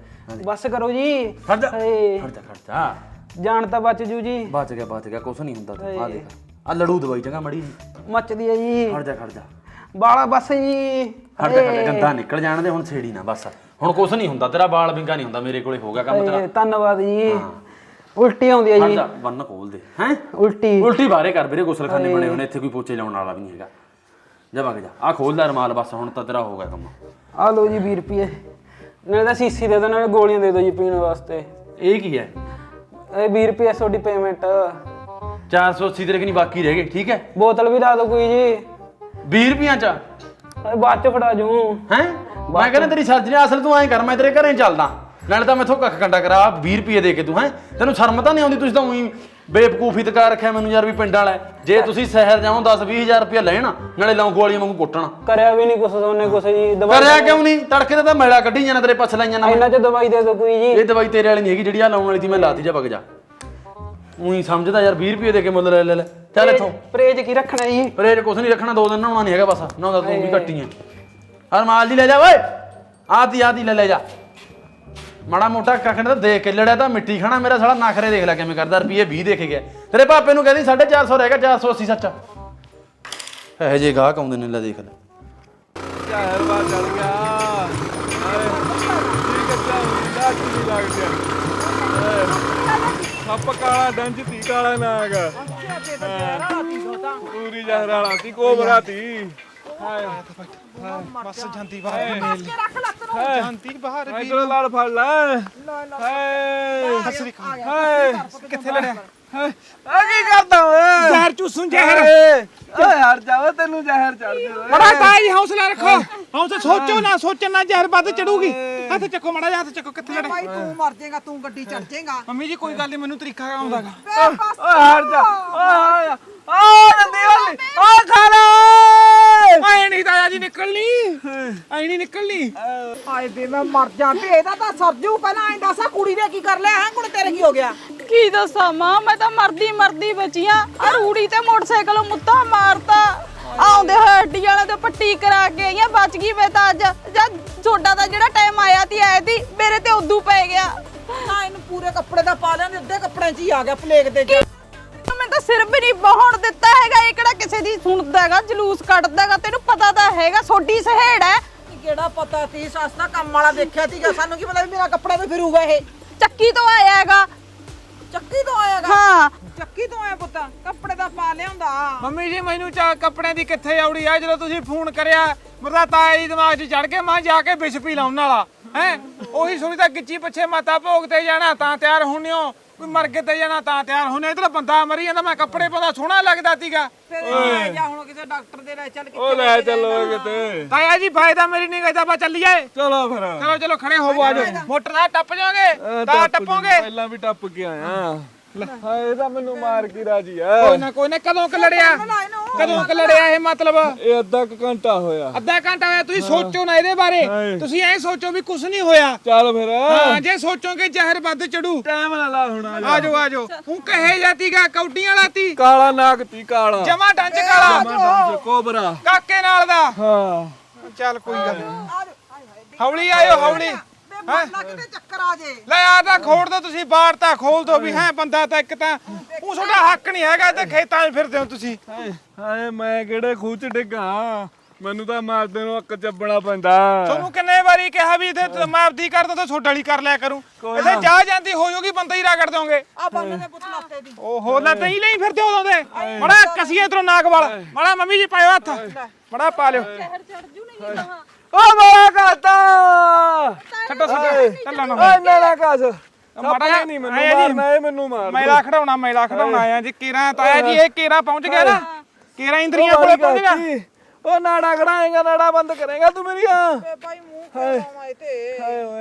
ਬਸ ਕਰੋ ਜੀ। ਖੜ ਜਾ ਹਾਏ। ਖੜ ਜਾ ਖੜ ਜਾ। ਜਾਨ ਤਾਂ ਬਚ ਜੂ ਜੀ। ਬਚ ਗਿਆ ਬਚ ਗਿਆ ਕੁਛ ਨਹੀਂ ਹੁੰਦਾ ਤੂੰ ਆ ਦੇਖ। ਆ ਲੜੂ ਦਵਾਈ ਚੰਗਾ ਮੜੀ ਜੀ। ਮੱਚਦੀ ਹੈ ਜੀ। ਖੜ ਜਾ ਖੜ ਜਾ। ਬਾਲਾ ਬਸ ਜੀ। ਖੜ ਜਾ ਜਾ ਗੰਦਾ ਨਿਕਲ ਜਾਣ ਦੇ ਹੁਣ ਛੇੜੀ ਨਾ ਬਸ। ਹੁਣ ਕੁਛ ਨਹੀਂ ਹੁੰਦਾ ਤੇਰਾ ਬਾਲ ਵਿੰਗਾ ਨਹੀਂ ਹੁੰਦਾ ਮੇਰੇ ਕੋਲੇ ਹੋ ਗਿਆ ਕੰਮ ਤੇਰਾ। ਹਾਏ, ਧੰਨਵਾਦ ਜੀ। ਉਲਟੀ ਆਉਂਦੀ ਹੈ ਜੀ ਜਾ ਬੰਨ ਖੋਲ ਦੇ ਹੈ? ਉਲਟੀ। ਉਲਟੀ ਬਾਹਰੇ ਕਰ ਵੀਰੇ ਗੁਸਲਖਾਨੇ ਬਣੇ ਨੇ ਇੱਥੇ ਕੋਈ ਪੋਚੇ ਲਾਉਣ ਵਾਲਾ ਵੀ ਨਹੀਂ ਹੈਗਾ। ਜਾ ਵਗ ਜਾ। ਆ ਖੋਲ ਲੈ ਰਮਾਲ ਬਸ ਹੁਣ ਤਾਂ ਤੇਰਾ ਹੋ ਗਿਆ ਕੰਮ। ਆ ਲਓ ਜੀ 20 ਰੁਪਏ। ਨਾਲੇ ਤਾਂ ਸੀਸੀ ਦੇ ਦਿਓ ਨਾਲੇ ਗੋਲੀਆਂ ਦੇ ਦਿਓ ਜੀ ਪੀਣ ਵਾਸਤੇ। ਇਹ ਕੀ ਹੈ? ਇਹ 20 ਰੁਪਏ ਤੁਹਾਡੀ ਪੇਮੈਂਟ 480 ਤੇਰੇ ਕਿ ਨਹੀਂ ਬਾਕੀ ਰਹਿ ਗਏ ਠੀਕ ਹੈ? ਬੋਤਲ ਵੀ ਲਾ ਦਿਓ ਕੋਈ ਜੀ। 20 ਰੁਪਈਆਂ ਚ? ਬਾਅਦ ਚ ਫੜਾ ਜੂ। ਹੈ? ਮੈਂ ਕਹਿੰਦਾ ਤੇਰੀ ਸਰਜਰੀ ਅਸਲ ਤੂੰ ਐਂ ਕਰ ਮੈਂ ਤੇਰੇ ਘਰੇ ਚੱਲਦਾ। ਨਾਲੇ ਤਾਂ ਮੈਥੋਂ ਕੱਖ ਕੰਡਾ ਕਰਾ 20 ਰੁਪਏ ਦੇ ਕੇ ਤੂੰ ਹੈ? ਤੈਨੂੰ ਸ਼ਰਮ ਤਾਂ ਨਹੀਂ ਆਉਂਦੀ ਤੁਸੀਂ ਤਾਂ ਉਹੀ ਬੇਵਕੂਫੀ ਤਕਾ ਰੱਖਿਆ ਮੈਨੂੰ ਯਾਰ ਵੀ ਪਿੰਡ ਵਾਲਾ ਹੈ। ਜੇ ਤੁਸੀਂ ਸ਼ਹਿਰ ਜਾਓ 10 20000 ਰੁਪਏ ਲੈਣ ਨਾਲੇ ਲੌਂਗੋ ਵਾਲੀਆਂ ਵਾਂਗੂ ਕੁੱਟਣ। ਕਰਿਆ ਵੀ ਨਹੀਂ ਕੁਛ ਸੋਨੇ ਕੁਛ ਜੀ ਦਵਾਈ ਕਰਿਆ ਕਿਉਂ ਨਹੀਂ ਤੜਕੇ ਤੇ ਤਾਂ ਮੈਲਾ ਕੱਢੀ ਜਾਣਾ ਤੇਰੇ ਪੱਛ ਲਾਈਆਂ ਨਾ ਇਹਨਾਂ ਚ ਦਵਾਈ ਦੇ ਦਿਓ ਕੋਈ ਜੀ। ਇਹ ਦਵਾਈ ਤੇਰੇ ਵਾਲੀ ਨਹੀਂ ਹੈਗੀ ਜਿਹੜੀ ਆ ਲਾਉਣ ਵਾਲੀ ਸੀ ਮੈਂ ਲਾਤੀ ਜਾ ਵਗ ਜਾ। ਉਹੀ ਸਮਝਦਾ ਯਾਰ 20 ਰੁਪਏ ਦੇ ਕੇ ਮੁੱਲ ਲੈ ਲੈ ਲੈ। ਚੱਲ ਇੱਥੋਂ। ਪਰੇਜ ਕੀ ਰੱਖਣਾ ਜੀ? ਪਰ ਇਹ ਕੁਛ ਨਹੀਂ ਰੱਖਣਾ ਦੋ ਦਿਨ ਨਹਾਉਣਾ ਨਹੀਂ ਹੈਗਾ ਬਸ। ਨਹਾਉਂਦਾ ਤੂੰ ਵੀ ਕੱਟੀ ਹੈ ਹਰ ਮਾਲ ਦੀ ਲੈ ਜਾ ਓਏ! ਆਦੀ ਆਦੀ ਲੈ ਲੈ ਜਾ। ਮਾੜਾ ਮੋਟਾ ਕੱਖਣ ਤਾਂ ਦੇਖ ਕੇ ਲੜਿਆ ਤਾਂ ਮਿੱਟੀ ਖਾਣਾ ਮੇਰਾ ਸਾਲਾ ਨਖਰੇ ਦੇਖ ਲੈ ਕਿਵੇਂ ਕਰਦਾ ਰੁਪਏ 20 ਦੇ ਕੇ ਗਿਆ। ਤੇਰੇ ਪਾਪੇ ਨੂੰ ਕਹਿੰਦੀ 450 ਰਹਿ ਗਿਆ 480 ਸੱਚ। ਇਹ ਜੇ ਗਾਹਕ ਆਉਂਦੇ ਨੇ ਲੈ ਦੇਖ ਲੈ। ਜ਼ਹਿਰ ਵਾ ਚੜ ਗਿਆ। ਹਾਏ ਕੀ ਕੱਚਾ ਹੁੰਦਾ ਕੀ ਲੱਗ ਗਿਆ ਸੱਪ ਕਾਲਾ ਡੰਜ ਤੀ ਕਾਲਾ ਨਾਗ। ਪੂਰੀ ਜ਼ਹਿਰ ਵਾਲਾ ਤੀ ਕੋਬਰਾ ਤੀ ਹਾਏ। ਬਸ ਜਾਂਦੀ ਬਾਹਰ ਮੇਲ ਜਾਂਦੀ ਬਾਹਰ ਵੀ। ਇਧਰ ਲੜ ਫੜ ਲੈ। ਹਾਏ ਹਸਰੀ ਖਾ ਹਾਏ ਕਿੱਥੇ ਲੜਿਆ? ਹਾਏ ਆ ਕੀ ਕਰਦਾ ਓਏ? ਜ਼ਹਿਰ ਚੂਸੂੰ ਜ਼ਹਿਰ। ਓਏ ਯਾਰ ਜਾਓ ਤੈਨੂੰ ਜ਼ਹਿਰ ਚੜ ਦੇ ਬੜਾ ਤਾਈ ਹੌਸਲਾ ਰੱਖੋ। ਹੌਸਲਾ ਸੋਚੋ ਨਾ ਸੋਚਣ ਨਾ ਜ਼ਹਿਰ ਵੱਧ ਚੜੂਗੀ। ਹੱਥ ਚੱਕੋ ਮੜਾ ਹੱਥ ਚੱਕੋ ਕਿੱਥੇ ਲੜੇ ਭਾਈ ਤੂੰ ਮਰ ਜਾਏਗਾ ਤੂੰ ਗੱਡੀ ਚੜ ਜਾਏਗਾ। ਮੰਮੀ ਜੀ ਕੋਈ ਗੱਲ ਨਹੀਂ ਮੈਨੂੰ ਤਰੀਕਾ ਆਉਂਦਾਗਾ। ਓਏ ਹਟ ਜਾ। ਓਏ ਆ ਆ ਨੰਦੀ ਵਾਲੀ ਆ ਖਾ ਲੈ ਐ ਨਹੀਂ ਤਾਇਆ ਜੀ ਨਿਕਲਣੀ ਐ ਨਹੀਂ ਨਿਕਲਣੀ ਹਾਏ ਬੇ ਮੈਂ ਮਰ ਜਾ ਬੇ ਇਹਦਾ ਤਾਂ ਸਰਜੂ ਪਹਿਲਾਂ ਐਂ ਦੱਸ ਆ ਕੁੜੀ ਨੇ ਕੀ ਕਰ ਲਿਆ? ਹੈ ਕੁੜੇ ਤੇਰੇ ਕੀ ਹੋ ਗਿਆ? ਕੀ ਦੱਸਾਂ ਮਾਂ ਮੈਂ ਤਾਂ ਮਰਦੀ ਮਰਦੀ ਬਚੀਆਂ ਆ। ਰੂੜੀ ਤੇ ਮੋਟਰਸਾਈਕਲ ਮੁੱਤਾ ਮਾਰਤਾ। ਆਉਂਦੇ ਹੋਏ ਅੱਡੀ ਵਾਲੇ ਤੋਂ ਪੱਟੀ ਕਰਾ ਕੇ ਆਈਆਂ ਬਚ ਗਈ ਮੈਂ ਤਾਂ ਅੱਜ। ਜਦ ਛੋਟਾ ਦਾ ਜਿਹੜਾ ਟਾਈਮ ਆਇਆ ਤੀ ਆਇਆ ਤੀ ਮੇਰੇ ਤੇ ਉਦੋਂ ਪੈ ਗਿਆ। ਨਾ ਇਹਨੂੰ ਪੂਰੇ ਕੱਪੜੇ ਦਾ ਪਾ ਲਿਆ ਅੱਧੇ ਕੱਪੜਿਆਂ 'ਚ ਹੀ ਆ ਗਿਆ ਪਲੇਗ ਦੇ ਮੈਂ ਤਾਂ ਸਿਰ ਵੀ ਨਹੀਂ ਬਹਾਉਣ ਦਿੱਤਾ ਹੈਗਾ ਇਹ ਕਿਹੜਾ ਕਿਸੇ ਦੀ ਸੁਣਦਾ ਹੈਗਾ ਜਲੂਸ ਕੱਢਦਾ ਹੈਗਾ ਤੈਨੂੰ ਪਤਾ ਤਾਂ ਹੈਗਾ ਸੋਡੀ ਸਹੇੜ ਹੈ। ਕਿਹੜਾ ਪਤਾ ਤੀ ਸਸਤਾ ਕੰਮ ਵਾਲਾ ਦੇਖਿਆ ਸੀਗਾ। ਸਾਨੂੰ ਕੀ ਪਤਾ ਵੀ ਮੇਰਾ ਕੱਪੜਾ ਤੇ ਫਿਰੂਗਾ ਇਹ। ਚੱਕੀ ਤੋਂ ਆਇਆ ਹੈਗਾ। ਚੱਕੀ ਤੋਂ ਆਇਆਗਾ ਹਾਂ। ਚੱਕੀ ਤੋਂ ਆਇਆ ਪੁੱਤ। ਕੱਪੜੇ ਦਾ ਪਾ ਲਿਆਉਂਦਾ। ਮੰਮੀ ਜੀ ਮੈਨੂੰ ਚਾ ਕੱਪੜਿਆਂ ਦੀ ਕਿੱਥੇ ਆਉੜੀ ਆ? ਜਦੋਂ ਤੁਸੀਂ ਫੋਨ ਕਰਿਆ ਮੇਰਾ ਤਾਇਆ ਜੀ ਦਿਮਾਗ 'ਚ ਚੜ ਕੇ ਮੈਂ ਜਾ ਕੇ ਵਿਸ਼ ਪੀ ਲਾਉਣ ਵਾਲਾ। ਹੈ? ਉਹੀ ਸੁਣੀ ਤਾਂ ਗਿੱਚੀ ਪਿੱਛੇ ਮਾਤਾ ਭੋਗ ਤੇ ਜਾਣਾ ਤਾਂ ਤਿਆਰ ਹੁੰਨੇ ਹੋ। ਕੋਈ ਮਰਗੇ ਤੇ ਜਾਣਾ ਤਾਂ ਤਿਆਰ ਹੁੰਨੇ ਇਧਰ ਬੰਦਾ ਮਰੀ ਜਾਂਦਾ ਮੈਂ ਕੱਪੜੇ ਪਾਉਂਦਾ ਸੋਹਣਾ ਲੱਗਦਾ ਸੀਗਾ। ਫਿਰ ਲੈ ਜਾ ਹੁਣ ਕਿਸੇ ਡਾਕਟਰ ਦੇ ਲੈ ਚੱਲ ਕਿੱਥੇ ਉਹ ਲੈ ਚੱਲੋ ਕਿਤੇ। ਤਾਇਆ ਜੀ ਫਾਇਦਾ ਮੇਰੀ ਨਹੀਂ ਗਈ ਤਾਂ ਆਪਾਂ ਚੱਲੀਏ। ਚਲੋ ਫਿਰ। ਚਲੋ ਚਲੋ ਖੜੇ ਹੋਵੋ ਆਜੋ ਮੋਟਰ ਨਾਲ ਟੱਪ ਜਾਓਗੇ ਤਾਂ ਟੱਪੋਗੇ। ਪਹਿਲਾਂ ਵੀ ਟੱਪ ਕੇ ਆਇਆ। ਹਾਏ ਤਾਂ ਮੈਨੂੰ ਮਾਰ ਕੇ ਰਾਜੀ ਆ। ਕੋਈ ਨਾ ਕੋਈ ਨਾ ਕਦੋਂ ਕ ਲੜਿਆ? ਕਦੋਂ ਕ ਲੜਿਆ ਇਹ ਮਤਲਬ? ਇਹ ਅੱਧਾ ਕੁ ਘੰਟਾ ਹੋਇਆ। ਅੱਧਾ ਘੰਟਾ ਹੋਇਆ ਤੁਸੀਂ ਸੋਚੋ ਨਾ ਇਹਦੇ ਬਾਰੇ। ਤੁਸੀਂ ਐਂ ਸੋਚੋ ਵੀ ਕੁਝ ਨਹੀਂ ਹੋਇਆ। ਚੱਲ ਫਿਰ। ਹਾਂ ਜੇ ਸੋਚੋਗੇ ਜ਼ਹਿਰ ਵੱਧ ਚੜੂ। ਟਾਈਮ ਨਾ ਲਾ ਹੁਣ। ਆ ਜਾ। ਆਜੋ ਆਜੋ ਉਹ ਕਹੇ ਜਾਤੀਗਾ ਕੌਡੀਆਂ ਲਾਤੀ। ਕਾਲਾ ਨਾਗ ਤੀ ਕਾਲਾ। ਜਮਾ ਡੰਜ ਕਾਲਾ। ਕੋਬਰਾ। ਕਾਕੇ ਨਾਲ ਦਾ। ਹਾਂ। ਚੱਲ ਕੋਈ ਗੱਲ ਨੀ। ਹੌਲੀ ਆਇਓ ਹੌਲੀ। ਬੇ ਮਰਨਾ ਕਿਤੇ ਚੱਕਰ ਆ ਜੇ? ਲੈ ਆ ਤਾਂ ਖੋੜ ਦੋ ਤੁਸੀਂ ਬਾੜ ਤਾਂ ਖੋਲ ਦੋ ਵੀ ਹੈ ਬੰਦਾ ਤਾਂ ਇੱਕ ਤਾਂ ਉਹ ਤੁਹਾਡਾ ਹੱਕ ਨਹੀਂ ਹੈਗਾ ਤੇ ਖੇਤਾਂ 'ਚ ਫਿਰਦੇ ਹੋ ਤੁਸੀਂ। ਹਾਏ ਹਾਏ ਮੈਂ ਕਿਹੜੇ ਖੂਹ ਚ ਡਿੱਗਾ? ਮੈਨੂੰ ਤਾਂ ਮਾਰਦੇ ਨੂੰ ਅੱਕ ਚੱਬਣਾ ਪੈਂਦਾ। ਤੁਹਾਨੂੰ ਕਿੰਨੇ ਵਾਰੀ ਕਿਹਾ ਵੀ ਇੱਥੇ ਤ- ਮੈਂ ਆਪਦੀ ਕਰਦਾ ਤਾਂ ਛੋਟਾ ਵਾਲੀ ਕਰ ਲਿਆ ਕਰੂੰ। ਇੱਥੇ ਜਾ ਜਾਂਦੀ ਹੋ ਜਾਊਗੀ ਬੰਦਾ ਹੀ ਰਗੜ ਦੋਗੇ ਆ ਬੰਦੇ ਦੇ ਪੁੱਤ ਲਾਤੇ ਦੀ। ਓਹੋ ਲੈ ਤਈ ਲਈ ਫਿਰਦੇ ਉਦੋਂ ਦੇ। ਮੜਾ ਕਸੀਏ ਇਧਰੋਂ ਨਾਕ ਵਾਲ। ਮੜਾ ਮੰਮੀ ਜੀ ਪਾਇਓ ਹੱਥ। ਮੜਾ ਪਾ ਲਿਓ। ਓ ਮਾਰਾ ਕਾਤਾ ਛੱਡੋ ਛੱਡੋ। ਚੱਲੋ ਨਾ। ਓਏ ਮੇਰਾ ਕਾਸ ਮਾੜਾ ਜਿਹਾ ਨਹੀਂ ਮੈਨੂੰ। ਮਾਰਨਾ ਇਹ ਮੈਨੂੰ ਮਾਰ ਮੈਲਾ ਖੜਾਉਣਾ ਮੈਲਾ ਖੜਾਉਣਾ ਆਇਆ ਜੀ। ਕੇਰਾ ਤਾਇਆ ਜੀ ਇਹ ਕੇਰਾ ਪਹੁੰਚ ਗਿਆ ਨਾ। ਕੇਰਾ ਇੰਦਰੀਆਂ ਕੋਲੇ ਪਹੁੰਚ ਗਿਆ। ਓ ਨਾੜਾ ਕਰਾਏਗਾ ਨਾੜਾ ਬੰਦ ਕਰੇਗਾ ਤੂੰ ਮੇਰੀਆਂ ਏ ਭਾਈ ਮੂੰਹ ਖੋਲਵਾ ਇਹ ਤੇ?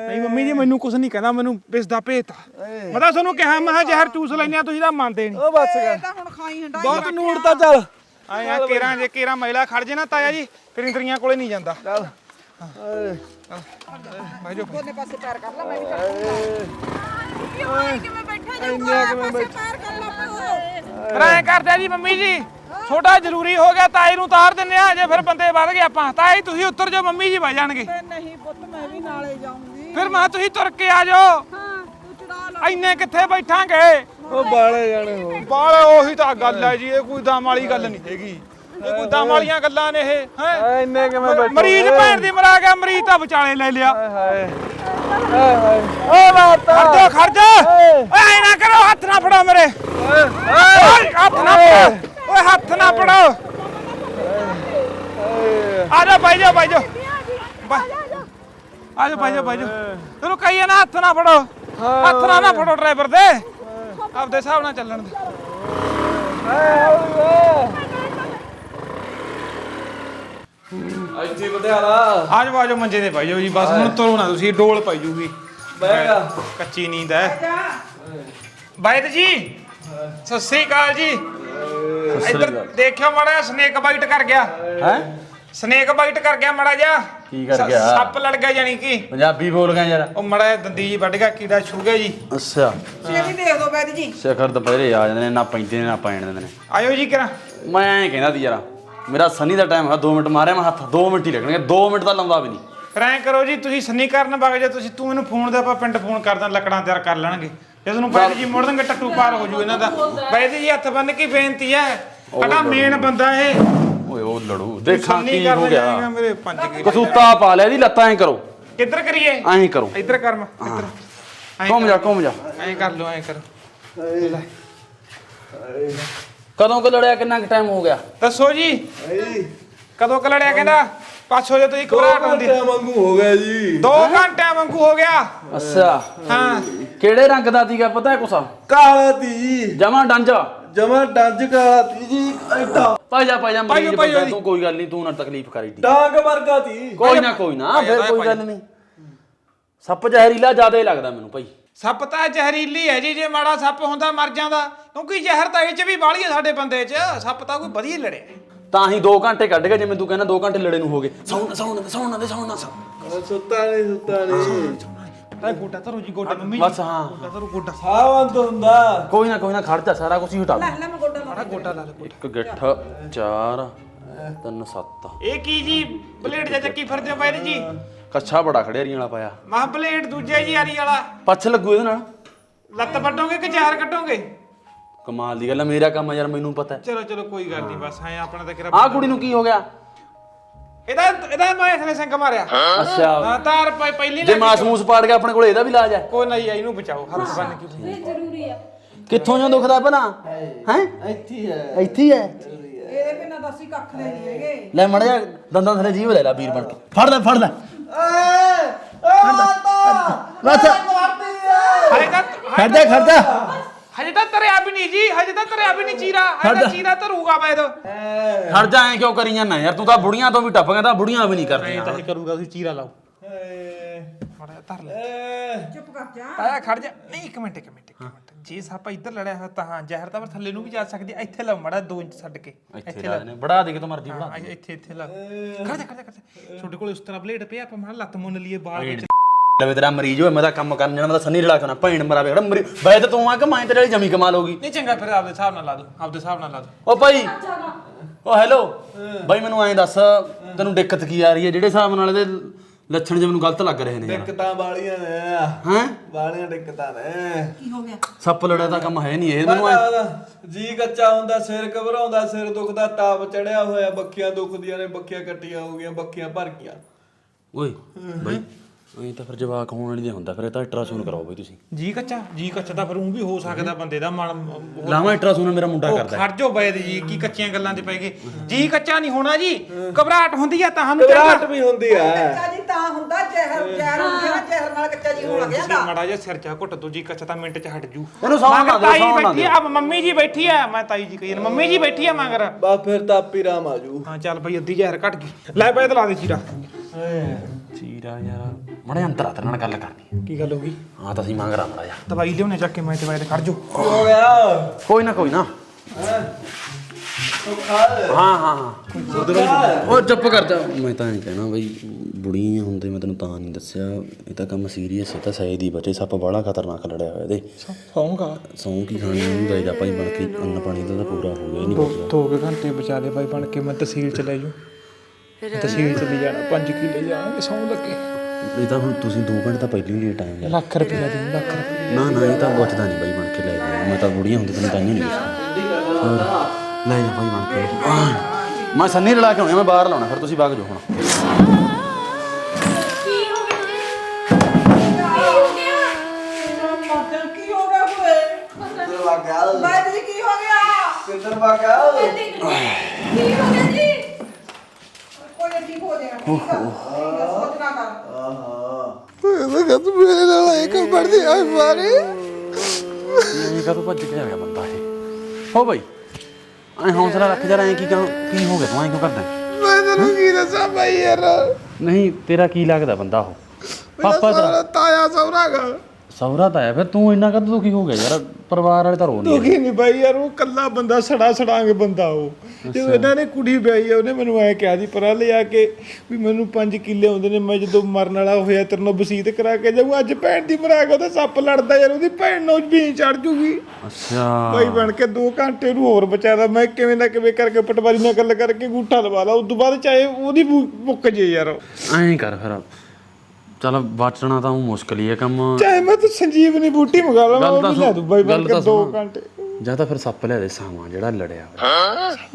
ਨਹੀਂ ਮੰਮੀ ਜੀ ਮੈਨੂੰ ਕੁਝ ਨਹੀਂ ਕਹਿੰਦਾ ਮੈਨੂੰ ਪਿਸਦਾ ਭੇਤ ਮੈਂ ਤਾਂ ਤੁਹਾਨੂੰ ਕਿਹਾ ਮੈਂ ਕਿਹਾ ਜ਼ਹਿਰ ਚੂਸ ਲੈਨੇ ਆ ਤੁਸੀਂ ਤਾਂ ਮੰਨਦੇ ਨਹੀਂ। ਓ ਬਸ ਇਹ ਕਰ। ਤਾਂ ਹੁਣ ਖਾਈ ਹੰਡਾ ਬਹੁਤ ਨੂੜ ਤਾਂ ਚੱਲ। ਆਇਆ ਕੇਰਾ ਜੇ ਕੇਰਾ ਮੈਲਾ ਖੜ ਜੇ ਨਾ ਤਾਇਆ ਜੀ ਫਿਰ ਇੰਦਰੀਆਂ ਕੋਲੇ ਨਹੀਂ ਜਾਂਦਾ। ਚੱਲ। ਬਾਜੋ ਦੋਨੇ ਪਾਸੇ ਪੈਰ ਕਰ ਲੈ ਮੈਂ ਵੀ ਕਰ ਕਿਵੇਂ ਬੈਠਾ ਇੰਨੇ ਕਿਵੇਂ ਬੈਠ? ਪੈਰ ਕਰ ਲੈ ਫਿਰ ਐਂ ਕਰਦੇ ਆ ਜੀ ਮੰਮੀ ਜੀ ਛੋਟਾ ਜ਼ਰੂਰੀ ਹੋ ਗਿਆ ਤਾਈ ਨੂੰ ਉਤਾਰ ਦਿੰਨੇ ਆ ਜੇ ਫਿਰ ਬੰਦੇ ਵੱਧ ਗਏ ਆਪਾਂ। ਤਾਈ ਤੁਸੀਂ ਉੱਤਰ ਜਾਓ ਮੰਮੀ ਜੀ ਵਜ ਜਾਣਗੇ। ਨਹੀਂ ਪੁੱਤ ਮੈਂ ਵੀ ਨਾਲੇ ਜਾਊਂਗੀ। ਫਿਰ ਮੈਂ ਕਿਹਾ ਤੁਸੀਂ ਤੁਰ ਕੇ ਆ ਜਾਓ। ਹਾਂ ਤੂੰ ਚੜਾ ਲਾ। ਇੰਨੇ ਕਿੱਥੇ ਬੈਠਾਂਗੇ? ਓ ਬਾਲੇ ਜਾਣੇ ਹੋ। ਬਾਲ ਉਹੀ ਤਾਂ ਗੱਲ ਹੈ ਜੀ ਇਹ ਕੋਈ ਦਮ ਵਾਲੀ ਗੱਲ ਨਹੀਂ ਹੈਗੀ। ਇਹ ਕੋਈ ਦਮ ਵਾਲੀਆਂ ਗੱਲਾਂ ਨੇ ਇਹ ਹੈ? ਐ ਇੰਨੇ ਕਿਵੇਂ ਬੈਠੇ ਮਰੀਜ਼ ਭੈਣ ਦੀ ਮਰਾ ਗਿਆ ਮਰੀਜ਼ ਤਾਂ ਵਿਚਾਲੇ ਲੈ ਲਿਆ। ਹਾਏ ਹਾਏ। ਹਾਏ ਓ ਮਾਤਾ। ਖਰਜੋ ਖਰਜੋ ਓਏ। ਐ ਨਾ ਕਰੋ ਹੱਥ ਨਾ ਫੜੋ ਮੇਰੇ। ਓਏ ਹੱਥ ਨਾ ਫੜੋ। ਓਏ ਹੱਥ ਨਾ ਫੜੋ। ਆ ਜਾ ਬਾਈ ਜਾ ਬਾਈ ਜਾ। ਆ ਜਾ। ਬਾਈ ਜਾ ਬਾਈ ਜਾ। ਤੈਨੂੰ ਕਹੀਏ ਨਾ ਹੱਥ ਨਾ ਫੜੋ। ਹੱਥ ਨਾ ਨਾ ਫੜੋ ਡਰਾਈਵਰ ਦੇ। ਆਪਦੇ ਹਿਸਾਬ ਨਾਲ ਚੱਲਣ ਦੇ। ਇੱਥੇ ਬਧਿਆਲਾ ਆ ਜਾਓ ਆ ਜਾਓ ਮੰਜੇ ਤੇ ਪਾਈ ਜਾਓ ਜੀ। ਬਸ ਹੁਣ ਤੁਰੋ ਨਾ ਤੁਸੀਂ ਡੋਲ ਪਾਈ ਜੂਗੀ। ਬੈਗਾ ਕੱਚੀ ਨੀਂਦ ਹੈ। ਬਾਈਦ ਜੀ ਸਤਿ ਸ੍ਰੀ ਅਕਾਲ ਜੀ। ਇੱਧਰ ਦੇਖਿਓ ਮਾੜਾ ਸਨੇਕ ਬਾਈਟ ਕਰ ਗਿਆ। ਹੈ? ਸਨੇਕ ਬਾਈਟ ਕਰ ਗਿਆ ਮਾੜਾ ਜਿਹਾ। ਕੀ ਕਰ ਗਿਆ? ਸੱਪ ਲੜ ਗਿਆ ਜਾਨੀ ਕਿ। ਪੰਜਾਬੀ ਬੋਲ ਗਿਆ ਯਾਰ। ਉਹ ਮਾੜਾ ਦੰਦੀ ਜੀ ਵੱਢ ਗਿਆ ਕੀੜਾ ਛੂ ਗਿਆ ਜੀ। ਅੱਛਾ। ਛੇਤੀ ਦੇਖ ਦੋ ਬੈਦ ਜੀ। ਸਿਖਰ ਦੁਪਹਿਰੇ ਆ ਜਾਂਦੇ ਨੇ ਨਾ ਪੈਂਦੇ ਨੇ ਨਾ ਪੈਣ ਦਿੰਦੇ ਨੇ। ਆਇਓ ਜੀ ਕਿਰਾ। ਮੈਂ ਐਂ ਕਹਿੰਦਾ ਸੀ ਯਾਰ ਮੇਰਾ ਸਨੀ ਦਾ ਟਾਈਮ ਹੈ 2 ਮਿੰਟ ਮਾਰਿਆ ਮੈਂ ਹੱਥ 2 ਮਿੰਟ ਹੀ ਲੱਗਣਗੇ 2 ਮਿੰਟ ਤਾਂ ਲਾਉਂਦਾ ਵੀ ਨਹੀਂ। ਐਂ ਕਰੋ ਜੀ ਤੁਸੀਂ ਸੰਨੀ ਕਰਨ ਵਗ ਜਾ ਤੁਸੀਂ ਤੂੰ ਮੈਨੂੰ ਫੋਨ ਦੇ ਆਪਾਂ ਪਿੰਡ ਫੋਨ ਕਰਦਾ ਲੱਕੜਾਂ ਤਿਆਰ ਕਰ ਲੈਣਗੇ। ਜੇ ਤੁਹਾਨੂੰ ਬਾਈਦ ਜੀ ਮੁੜ ਦੇਣਗੇ ਟੱਟੂ ਪਾਰ ਹੋ ਜੂ ਇਹਨਾਂ ਦਾ। ਬਾਈਦ ਜੀ ਹੱਥ ਬੰਨ ਕੇ ਬੇਨਤੀ ਹੈ ਸਾਡਾ ਮੇਨ ਬੰਦਾ ਇਹ। ਓਏ ਉਹ ਲੜੂ। ਦੇਖਾਂ ਸੰਨੀ ਕੀ ਹੋ ਗਿਆ। ਮੇਰੇ ਪੰਜ ਕੀ। ਕਸੂਤਾ ਪਾ ਲਿਆ ਦੀ ਲੱਤਾਂ ਐਂ ਕਰੋ। ਕਿੱਧਰ ਕਰੀਏ? ਐਂ ਕਰੋ। ਇੱਧਰ ਕਰ ਮੈਂ ਇੱਧਰ। ਘੁੰਮ ਜਾ ਘੁੰਮ ਜਾ। ਐਂ ਕਰ ਲਓ ਐਂ ਕਰ। ਲੈ। ਕਦੋਂ ਕੁ ਲੜਿਆ ਕਿੰਨਾ ਕੁ ਟਾਈਮ ਹੋ ਗਿਆ? ਦੱਸੋ ਜੀ। ਕਦੋਂ ਕਲੜਿਆ ਕਹਿੰਦਾ? ਪਾਛੋ ਜੇ ਤੁਸੀਂ ਘਬਰਾਹਟ ਹੁੰਦੀ। ਵਾਂਗੂ ਹੋ ਗਿਆ ਜੀ। 2 ਘੰਟਿਆਂ ਵਾਂਗੂ ਹੋ ਗਿਆ। ਅੱਛਾ। ਹਾਂ। ਕਿਹੜੇ ਰੰਗ ਦਾ ਸੀਗਾ ਪਤਾ ਹੈ ਕੁਸਾ ਕਾਲਾ ਤੀ। ਜਮਾ ਡੰਜਾ। ਜਮਾ ਡੰਜ ਕਾਲਾ ਤੀ ਜੀ ਐਡਾ। ਪਾਈ ਜਾ ਪਾਈ ਜਾ ਪਾਈ ਜਾ, ਮਰੀਜ਼ ਜਾ ਬੰਦਾ ਜੀ। ਤੂੰ ਕੋਈ ਗੱਲ ਨਹੀਂ ਤੂੰ ਨਾ ਤਕਲੀਫ ਕਰੀ ਦੀ। ਡਾਂਗ ਵਰਗਾ ਤੀ। ਕੋਈ ਨਾ ਕੋਈ ਨਾ ਜਾ, ਫਿਰ ਕੋਈ ਗੱਲ ਨਹੀਂ ਸੱਪ ਜ਼ਹਿਰੀਲਾ ਜ਼ਿਆਦਾ ਹੀ ਲੱਗਦਾ ਮੈਨੂੰ ਭਾਈ। ਸੱਪ ਤਾਂ ਜ਼ਹਿਰੀਲੀ ਹੈ ਜੀ ਜੇ ਮਾੜਾ ਸੱਪ ਹੁੰਦਾ ਮਰ ਜਾਂਦਾ। ਕਿਉਂਕਿ ਜ਼ਹਿਰ ਤਾਂ ਇਹ ਚ ਵੀ ਬਾਹਲੀ ਹੈ ਸਾਡੇ ਬੰਦੇ ਚ। ਸੱਪ ਤਾਂ ਕੋਈ ਵਧੀਆ ਲੜਿਆ ਤਾਂ ਹੀ 2 ਘੰਟੇ ਕੱਢ ਗਏ ਜਿਵੇਂ ਤੂੰ ਕਹਿੰਦਾ 2 ਘੰਟੇ ਲੜੇ ਨੂੰ ਹੋ ਗਏ। ਸੌਣ ਸੌਣ ਸੌਣ ਦੇ ਸੌਣ ਸੁੱਤਾ ਨਹੀਂ ਸੁੱਤਾ ਨਹੀਂ। ਐ ਗੋਡਾ ਧਰੋ ਜੀ ਗੋਡਾ ਮੰਮੀ ਬਸ ਹਾਂ। ਗੋਡਾ ਧਰੋ ਗੋਡਾ। ਸਾਵੰਤ ਹੁੰਦਾ। ਕੋਈ ਨਾ ਕੋਈ ਨਾ ਖੜ ਜਾ ਸਾਰਾ ਕੁਝ ਹੀ ਹਟਾ ਦੇ। ਲੈ ਮੈਂ ਗੋਡਾ ਲਾ ਮਾੜਾ ਗੋਡਾ ਲਾ ਲਓ ਇੱਕ ਗਿੱਠ 4 3 7 ਇਹ ਕੀ ਜੀ ਬਲੇਡ ਜਾਂ ਚੱਕੀ ਫਿਰਦੇ ਹੋ ਬਾਈ ਜੀ ਕੱਛਾ ਬੜਾ ਖੜਿਆਰੀਆਂ ਵਾਲਾ ਪਾਇਆ। ਮਾ ਬਲੇਡ ਦੂਜੇ ਜੀ ਯਾਰੀ ਵਾਲਾ। ਪੱਛ ਲੱਗੂ ਇਹਦੇ ਨਾਲ? ਲੱਤ ਵੱਟੋਗੇ ਕਿ ਚਾਰ ਕੱਟੋਗੇ ਕਮਾਲ ਦੀ ਗੱਲ ਹੈ ਮੇਰਾ ਕੰਮ ਹੈ ਯਾਰ ਮੈਨੂੰ ਪਤਾ ਹੈ। ਚਲੋ ਚਲੋ ਕੋਈ ਗੱਲ ਨਹੀਂ ਬਸ ਐ ਆਪਣਾ ਤਾਂ ਕਿਰਾ ਆਹ ਕੁੜੀ ਨੂੰ ਕੀ ਹੋ ਗਿਆ? ਇਹਦਾ ਇਹਦਾ ਮੈਂ ਇਥਲੇ ਸਿੰਘ ਮਾਰਿਆ। ਅੱਛਾ। ਹਾਂ ਤਾਰ ਪ- ਪਹਿਲੀ ਜੇ ਨਾ ਮਾਸ ਮੂਸ ਪਾੜ ਗਿਆ ਆਪਣੇ ਕੋਲ ਇਹਦਾ ਵੀ ਇਲਾਜ ਹੈ? ਕੋਈ ਨਹੀਂ ਇਹਨੂੰ ਬਚਾਓ ਹੱਥ ਬੰਨ ਕੇ ਕਿੱਥੋਂ ਜਾਂ ਦੁਖਦਾ ਭਲਾ? ਹੈ ਇੱਥੇ ਹੈ ਇੱਥੇ ਹੀ ਹੈ? ਇਹਦੇ ਬਿਨਾਂ ਦੱਸੀ ਕੱਖ ਨਹੀਂ ਹੈਗੇ। ਲੈ ਮੜ ਜਾ ਦੰਦਾਂ ਥਲੇ ਜੀਵ ਲੈ ਲੈ ਵੀਰ ਬਣ ਕੇ। ਫੜ ਲੈ ਫੜ ਲੈ। ਚੀਰਾ ਹਜੇ ਤਾਂ ਚੀਰਾ ਧਰੂਗਾ ਬੈਦ ਖੜ ਜਾ ਐ ਕਿਉਂ ਕਰੀ ਜਾਂਦਾ ਯਾਰ ਤੂੰ ਤਾਂ ਬੁੜੀਆਂ ਤੋਂ ਵੀ ਟੱਪ ਗਿਆ ਤਾਂ ਬੁੜੀਆਂ ਵੀ ਨਹੀਂ ਕਰਦੀਆਂ। ਤਾਂ ਕਰੂਗਾ ਤੁਸੀਂ ਚੀਰਾ ਲਾਓ। ਮਾੜਾ ਧਰ ਲੈ। ਚੁੱਪ ਕਰ ਜਾ। ਆਇਆ ਖੜ ਜਾ। ਨਹੀਂ ਇੱਕ ਮਿੰਟ ਇੱਕ ਮਿੰਟ ਇੱਕ ਮਿੰਟ। ਜੇ ਸੱਪ ਇੱਧਰ ਲੜਿਆ ਹੋਇਆ ਤਾਂ ਹਾਂ ਜ਼ਹਿਰ ਤਾਂ ਫਿਰ ਥੱਲੇ ਨੂੰ ਵੀ ਜਾ ਸਕਦੀ ਹੈ। ਇੱਥੇ ਲਾਓ ਮੜਾ 2 ਇੰਚ ਛੱਡ ਕੇ। ਇੱਥੇ ਲਾ ਦੇਣੇ ਬੜਾ ਦੇ ਕੇ ਤੂੰ ਮਰਜ਼ੀ ਬੜਾ ਹਾਂ, ਇੱਥੇ ਇੱਥੇ ਲਾ। ਖੜ ਜਾ ਖੜ ਜਾ ਖੜ ਜਾ। ਤੁਹਾਡੇ ਕੋਲ ਉਸ ਤਰ੍ਹਾਂ ਬਲੇਡ ਪਿਆ ਆਪਾਂ ਮਾੜਾ ਲੱਤ ਮੁੰਨ ਲਈਏ ਬਾਲ ਵਿੱਚ। ਲਵੇ ਤੇਰਾ ਮਰੀਜ਼ ਹੋਏ ਮੈਂ ਤਾਂ ਕੰਮ ਕਰਨ ਜਾਣਾ ਮੈਂ ਤਾਂ ਸੰਨੀ ਰਲਾ ਕੇ ਆਉਣਾ ਭੈਣ ਮਰਾ ਵੇਖੜਾ ਮਰੀ ਵੈਦ ਤੂੰ ਆ ਕਿ ਮੈਂ ਤੇਰੇ ਵਾਲੀ ਜਮੀ ਕਮਾਲ ਹੋ ਗਈ। ਨਹੀਂ ਚੰਗਾ ਫਿਰ ਆਪਦੇ ਹਿਸਾਬ ਨਾਲ ਲਾ ਦੋ ਆਪਦੇ ਹਿਸਾਬ ਨਾਲ ਲਾ ਦੋ। ਓ ਭਾਈ ਓ ਹੈਲੋ ਭਾਈ ਮੈਨੂੰ ਐਂ ਦੱਸ ਤੈਨੂੰ ਦਿੱਕਤ ਕੀ ਆ ਰਹੀ ਹੈ? ਜਿਹੜੇ ਹਿਸਾਬ ਨਾਲ ਇਹਦੇ ਲੱਛਣ ਜਿਵੇਂ ਮੈਨੂੰ ਗਲਤ ਲੱਗ ਰਹੇ ਨੇ ਯਾਰ। ਦਿੱਕਤਾਂ ਵਾਲੀਆਂ ਨੇ। ਹੈ? ਵਾਲੀਆਂ ਦਿੱਕਤਾਂ ਨੇ। ਸੱਪ ਲੜਿਆ ਤਾਂ ਕੰਮ ਹੈ ਨਹੀਂ ਇਹ ਮੈਨੂੰ ਐਂ- ਜੀ ਕੱਚਾ ਹੁੰਦਾ ਸਿਰ ਘਬਰਾਉਂਦਾ ਸਿਰ ਦੁਖਦਾ ਤਾਪ ਚੜਿਆ ਹੋਇਆ ਬੱਕੀਆਂ ਦੁਖਦੀਆਂ ਨੇ ਬੱਕੀਆਂ ਕੱਟੀਆਂ ਹੋ ਗਈਆਂ ਬੱਕੀਆਂ ਭਰ ਗਈਆਂ। ਓਏ ਬਈ ਐਂ ਤਾਂ ਫਿਰ ਜਵਾਕ ਹੋਣ ਵਾਲੀ ਦੇ ਹੁੰਦਾ ਫਿਰ ਇਹ ਤਾਂ ਅਲਟਰਾਸਾਊਂਡ ਕਰਾਓ ਬਈ ਤੁਸੀਂ। ਜੀ ਕੱਚਾ ਜੀ ਕੱਚਾ ਤਾਂ ਫਿਰ ਉਹ ਵੀ ਹੋ ਸਕਦਾ ਬੰਦੇ ਦਾ ਮਨ ਲਾਵਾਂ ਅਲਟਰਾਸਾਊਂਡ ਮੇਰਾ ਮੁੰਡਾ ਉਹ ਕਰਦਾ। ਖੜ ਜਾਓ ਬੈਦ ਜੀ ਕੀ ਕੱਚੀਆਂ ਗੱਲਾਂ ਤੇ ਪੈ ਗਏ। ਜੀ ਕੱਚਾ ਨਹੀਂ ਹੋਣਾ ਜੀ ਘਬਰਾਹਟ ਹੁੰਦੀ ਆ ਤੁਹਾਨੂੰ ਘਬਰਾਹਟ ਵੀ ਹੁੰਦੀ ਆ। ਕੱਚਾ ਜੀ ਤਾਂ ਹੁੰਦਾ ਜ਼ਹਿਰ ਜ਼ਹਿਰ ਹੁੰਦੀ ਆ ਨਾ ਜ਼ਹਿਰ ਨਾਲ ਕੱਚਾ ਜੀ ਹੋਣ ਲੱਗਿਆ ਤੁਸੀਂ ਮੜਾ ਜਿਹਾ ਸਿਰ ਚਾ ਘੁੱਟ ਦੋ ਜੀ ਕੱਚਾ ਤਾਂ ਮਿੰਟ ਚ ਹਟ ਜੂ। ਇਹਨੂੰ ਸੌਣ ਨਾ ਦਿਓ, ਤਾਈ ਸੌਣ ਨਾ ਬੈਠੀ ਆ ਮੰਮੀ ਜੀ ਬੈਠੀ ਆ ਮੈਂ ਤਾਈ ਜੀ ਕਹੀ ਮੰਮੀ ਜੀ ਬੈਠੀ ਆ ਮਗਰ। ਬਸ ਫਿਰ ਤਾਂ ਆਪੀ ਰਾਮ ਆਜੂ ਹਾਂ ਚੱਲ ਬਈ ਅੱਧੀ ਜ਼ਹਿਰ ਘਟ ਗਈ। ਲੈ ਬੈਦ ਲਾ ਦੇ ਚੀਰਾ ਚੀਰਾ ਯਾਰ। ਮੜੇ ਅੰਦਰ ਆ ਤੇਰੇ ਨਾਲ ਗੱਲ ਕਰਨੀ ਕੀ ਗੱਲ ਹੋ ਗਈ? ਹਾਂ ਤਾਂ ਅਸੀਂ ਮੰਗ ਰਾ ਮੜਾ ਜਾ ਦਵਾਈ ਲਿਆਉਣੇ ਚੱਕ ਕੇ ਮੈਂ ਤੇ ਬੈਦ ਖੜ ਜਾਓ ਹੋ ਗਿਆ ਕੋਈ ਨਾ ਕੋਈ ਨਾ। ਤੂੰ ਹਾਂ ਹਾਂ ਹਾਂ। ਉਹ ਚੁੱਪ ਕਰ ਜਾ। ਮੈਂ ਤਾਂ ਨਹੀਂ ਕਹਿਣਾ ਬਈ ਬੁੜੀਆਂ ਹੁੰਦੇ ਮੈਂ ਤੈਨੂੰ ਤਾਂ ਨਹੀਂ ਦੱਸਿਆ। ਇਹ ਤਾਂ ਕੰਮ ਸੀਰੀਅਸ ਹੈ ਤਾਂ ਸ਼ਾਇਦ ਹੀ ਬਚੇ। ਸੱਪ ਬੜਾ ਖਤਰਨਾਕ ਲੜਿਆ ਹੋਇਆ ਇਹਦੇ। ਸੌਂਗਾ ਸੌਂ ਕੀ ਖਾਣੀ ਨੂੰ ਦੇ ਜਾ ਭਾਈ ਬਣ ਕੇ ਅੰਨ ਪਾਣੀ ਦਾ ਤਾਂ ਪੂਰਾ ਹੋ ਗਿਆ ਹੀ ਨਹੀਂ ਦੋ ਘੰਟੇ ਬਚਾ ਦੇ ਬਾਈ ਬਣ ਕੇ ਮੈਂ ਤਹਿਸੀਲ ਚ ਲੈ ਜੂ ਤਹਿਸੀਲ ਚ ਲੈ ਜਾਣਾ 5 ਕਿੱਲੇ ਜਾਣਗੇ ਸੌਂ ਲੱਗੇ। ਇਹ ਤਾਂ ਹੁਣ ਤੁਸੀਂ 2 ਘੰਟੇ ਤਾਂ ਪਹਿਲਾਂ ਹੀ ਲੇਟ ਆਏ ਲੱਖ ਰੁਪਇਆ ਦੇ ਲੱਖ ਰੁਪਇਆ ਨਾ ਨਾ ਇਹ ਤਾਂ ਬਚਦਾ ਨਹੀਂ ਬਾਈ ਬਣ ਕੇ ਲੈ ਜਾ ਮੈਂ ਤਾਂ ਬੁੜੀਆਂ ਹੁੰਦੀ ਤੈਨੂੰ ਤਾਂ ਨਹੀਂ ਹੋਰ, ਲੈ ਜਾ ਭਾਈ ਬਣ ਕੇ। ਆਹ, ਮੈਂ ਸੰਨੀ ਰਲਾ ਕੇ ਆਉਣਾ ਮੈਂ ਬਾਹਰ ਲਾਉਣਾ ਫਿਰ ਤੁਸੀਂ ਵਗ ਜਾਓ ਹੁਣ। ਕੀ ਹੋ ਗਿਆ ਜੀ? ਠੀਕ ਹੋ ਠੀਕ ਆ ਠੀਕ ਆ, ਕਰ ਮੇਰੇ ਨਾਲ ਇੱਕ ਬੜਦੀ ਆਈ ਮਾਰੀ ਇਹ ਕਦੋਂ ਭੱਜ ਕੇ ਆ ਗਿਆ ਬੰਦਾ ਇਹ ਹੋ ਬਾਈ ਐ ਹੌਸਲਾ ਰੱਖ ਜਰਾ ਐ ਕੀ ਕਹਾਂ ਕੀ ਹੋ ਗਿਆ ਤੂੰ ਐ ਕਿਉਂ ਕਰਦਾ ਮੈਂ ਤੈਨੂੰ ਕੀ ਦੱਸਾਂ ਬਾਈ ਯਾਰ। ਨਹੀਂ ਤੇਰਾ ਕੀ ਲੱਗਦਾ ਬੰਦਾ ਉਹ? ਪਾਪਾ ਤੇਰਾ? ਤਾਇਆ ਸੌਰਾਗਾ ਸੌਰਾ ਤਾਂ ਆਇਆ ਫਿਰ ਤੂੰ ਇੰਨਾ ਕਦੋਂ ਦੁਖੀ ਹੋ ਗਿਆ ਯਾਰ? ਪਰਿਵਾਰ ਵਾਲੇ ਤਾਂ ਰੋ ਨਹੀਂ ਦੁਖੀ ਨਹੀਂ ਬਾਈ ਯਾਰ ਉਹ ਕੱਲਾ ਬੰਦਾ ਸੜਾ ਸੜਾਂਗੇ ਬੰਦਾ ਉਹ। ਜਦੋਂ ਇਹਨਾਂ ਨੇ ਕੁੜੀ ਵਿਆਹੀ ਆ ਉਹਨੇ ਮੈਨੂੰ ਐ ਕਿਹਾ ਸੀ ਪਰਾਂ ਲਿਆ ਕੇ ਵੀ ਮੈਨੂੰ 5 ਕਿੱਲੇ ਆਉਂਦੇ ਨੇ ਮੈਂ ਜਦੋਂ ਮਰਨ ਵਾਲਾ ਹੋਇਆ ਤੇਰੇ ਨਾਲ ਵਸੀਤ ਕਰਾ ਕੇ ਜਾਊਂ ਅੱਜ ਭੈਣ ਦੀ ਮਰਾ ਕੇ ਉਹਦਾ ਸੱਪ ਲੜਦਾ ਯਾਰ ਉਹਦੀ ਭੈਣ ਨੂੰ ਵੀ ਚੜ ਜੂਗੀ। ਅੱਛਾ। ਬਾਈ ਬਣ ਕੇ 2 ਘੰਟੇ ਨੂੰ ਹੋਰ ਬਚਾਦਾ ਮੈਂ ਕਿਵੇਂ ਨਾ ਕਿਵੇਂ ਕਰਕੇ ਪਟਵਾਰੀ ਨਾਲ ਗੱਲ ਕਰਕੇ ਗੂਠਾ ਲਵਾ ਲਾ ਉਸ ਤੋਂ ਬਾਅਦ ਚਾਹੇ ਉਹਦੀ ਮੁੱਕ ਜੇ ਯਾਰ। ਐਂ ਕਰ ਫਿਰ ਚਲ ਬਚਣਾ ਤਾਂ ਉਹ ਮੁਸ਼ਕਲ ਹੀ ਹੈ ਕੰਮ। ਚਾਹੇ ਮੈਂ ਤਾਂ ਸੰਜੀਵਨੀ ਬੂਟੀ ਮੰਗਾ ਲਾ ਮੈਂ ਗੱਲ ਉਹ ਵੀ ਲੈ ਦੂੰ ਬਾਈ ਬਣ ਕੇ ਤਾਂ 2 ਸੁਣੋ। ਘੰਟੇ। ਜਾਂ ਤਾਂ ਫਿਰ ਸੱਪ ਲਿਆ ਦੇ ਸਾਵਾਂ ਜਿਹੜਾ ਲੜਿਆ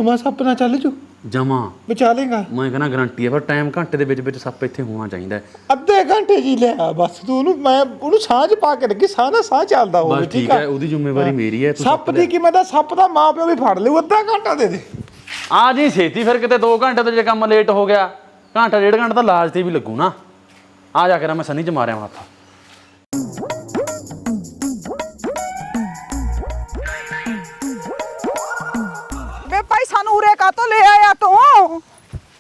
ਮੈਂ ਸੱਪ ਨਾਲ ਚੱਲ ਜੂ। ਜਮਾ। ਬਚਾ ਲੇਗਾ। ਮੈਂ ਕਹਿੰਦਾ ਗਰੰਟੀ ਹੈ ਪਰ ਟਾਈਮ ਘੰਟੇ ਦੇ ਵਿੱਚ ਵਿੱਚ ਸੱਪ ਇੱਥੇ ਹੋਣਾ ਚਾਹੀਦਾ ਅੱਧੇ ਘੰਟੇ ਜੀ ਲਿਆ ਬਸ ਤੂੰ ਉਹਨੂੰ ਮੈਂ ਉਹਨੂੰ ਸਾਹ ਚ ਪਾ ਕੇ ਰੱਖੀ ਸਾਹ ਦਾ ਸਾਹ ਚੱਲਦਾ ਹੋਵੇ ਠੀਕ ਹੈ ਉਹਦੀ ਜ਼ਿੰਮੇਵਾਰੀ ਮੇਰੀ ਹੈ ਤੂੰ ਸੱਪ ਦੀ ਕੀ ਮੈਂ ਤਾਂ ਸੱਪ ਦਾ ਮਾਂ ਪਿਓ ਵੀ ਫੜ ਲਿਓ ਅੱਧਾ ਘੰਟਾ ਦੇ ਦੇ। ਆ ਜੀ ਛੇਤੀ ਫਿਰ ਕਿਤੇ 2 ਘੰਟੇ ਤੋਂ ਜੇ ਕੰਮ ਲੇਟ ਹੋ ਗਿਆ ਘੰਟਾ ਡੇਢ ਘੰਟਾ ਤਾਂ ਲਾਜ ਤੇ ਵੀ ਲੱਗੂ ਨਾ। ਆ ਜਾ ਕੇ ਨਾ ਮੈਂ ਸੰਨੀ ਚ ਮਾਰਿਆ ਹੁਣ ਹੱਥ। ਵੇ ਭਾਈ ਸਾਨੂੰ ਉਰੇ ਕਾਤੋਂ ਲੈ ਆਇਆ ਤੂੰ?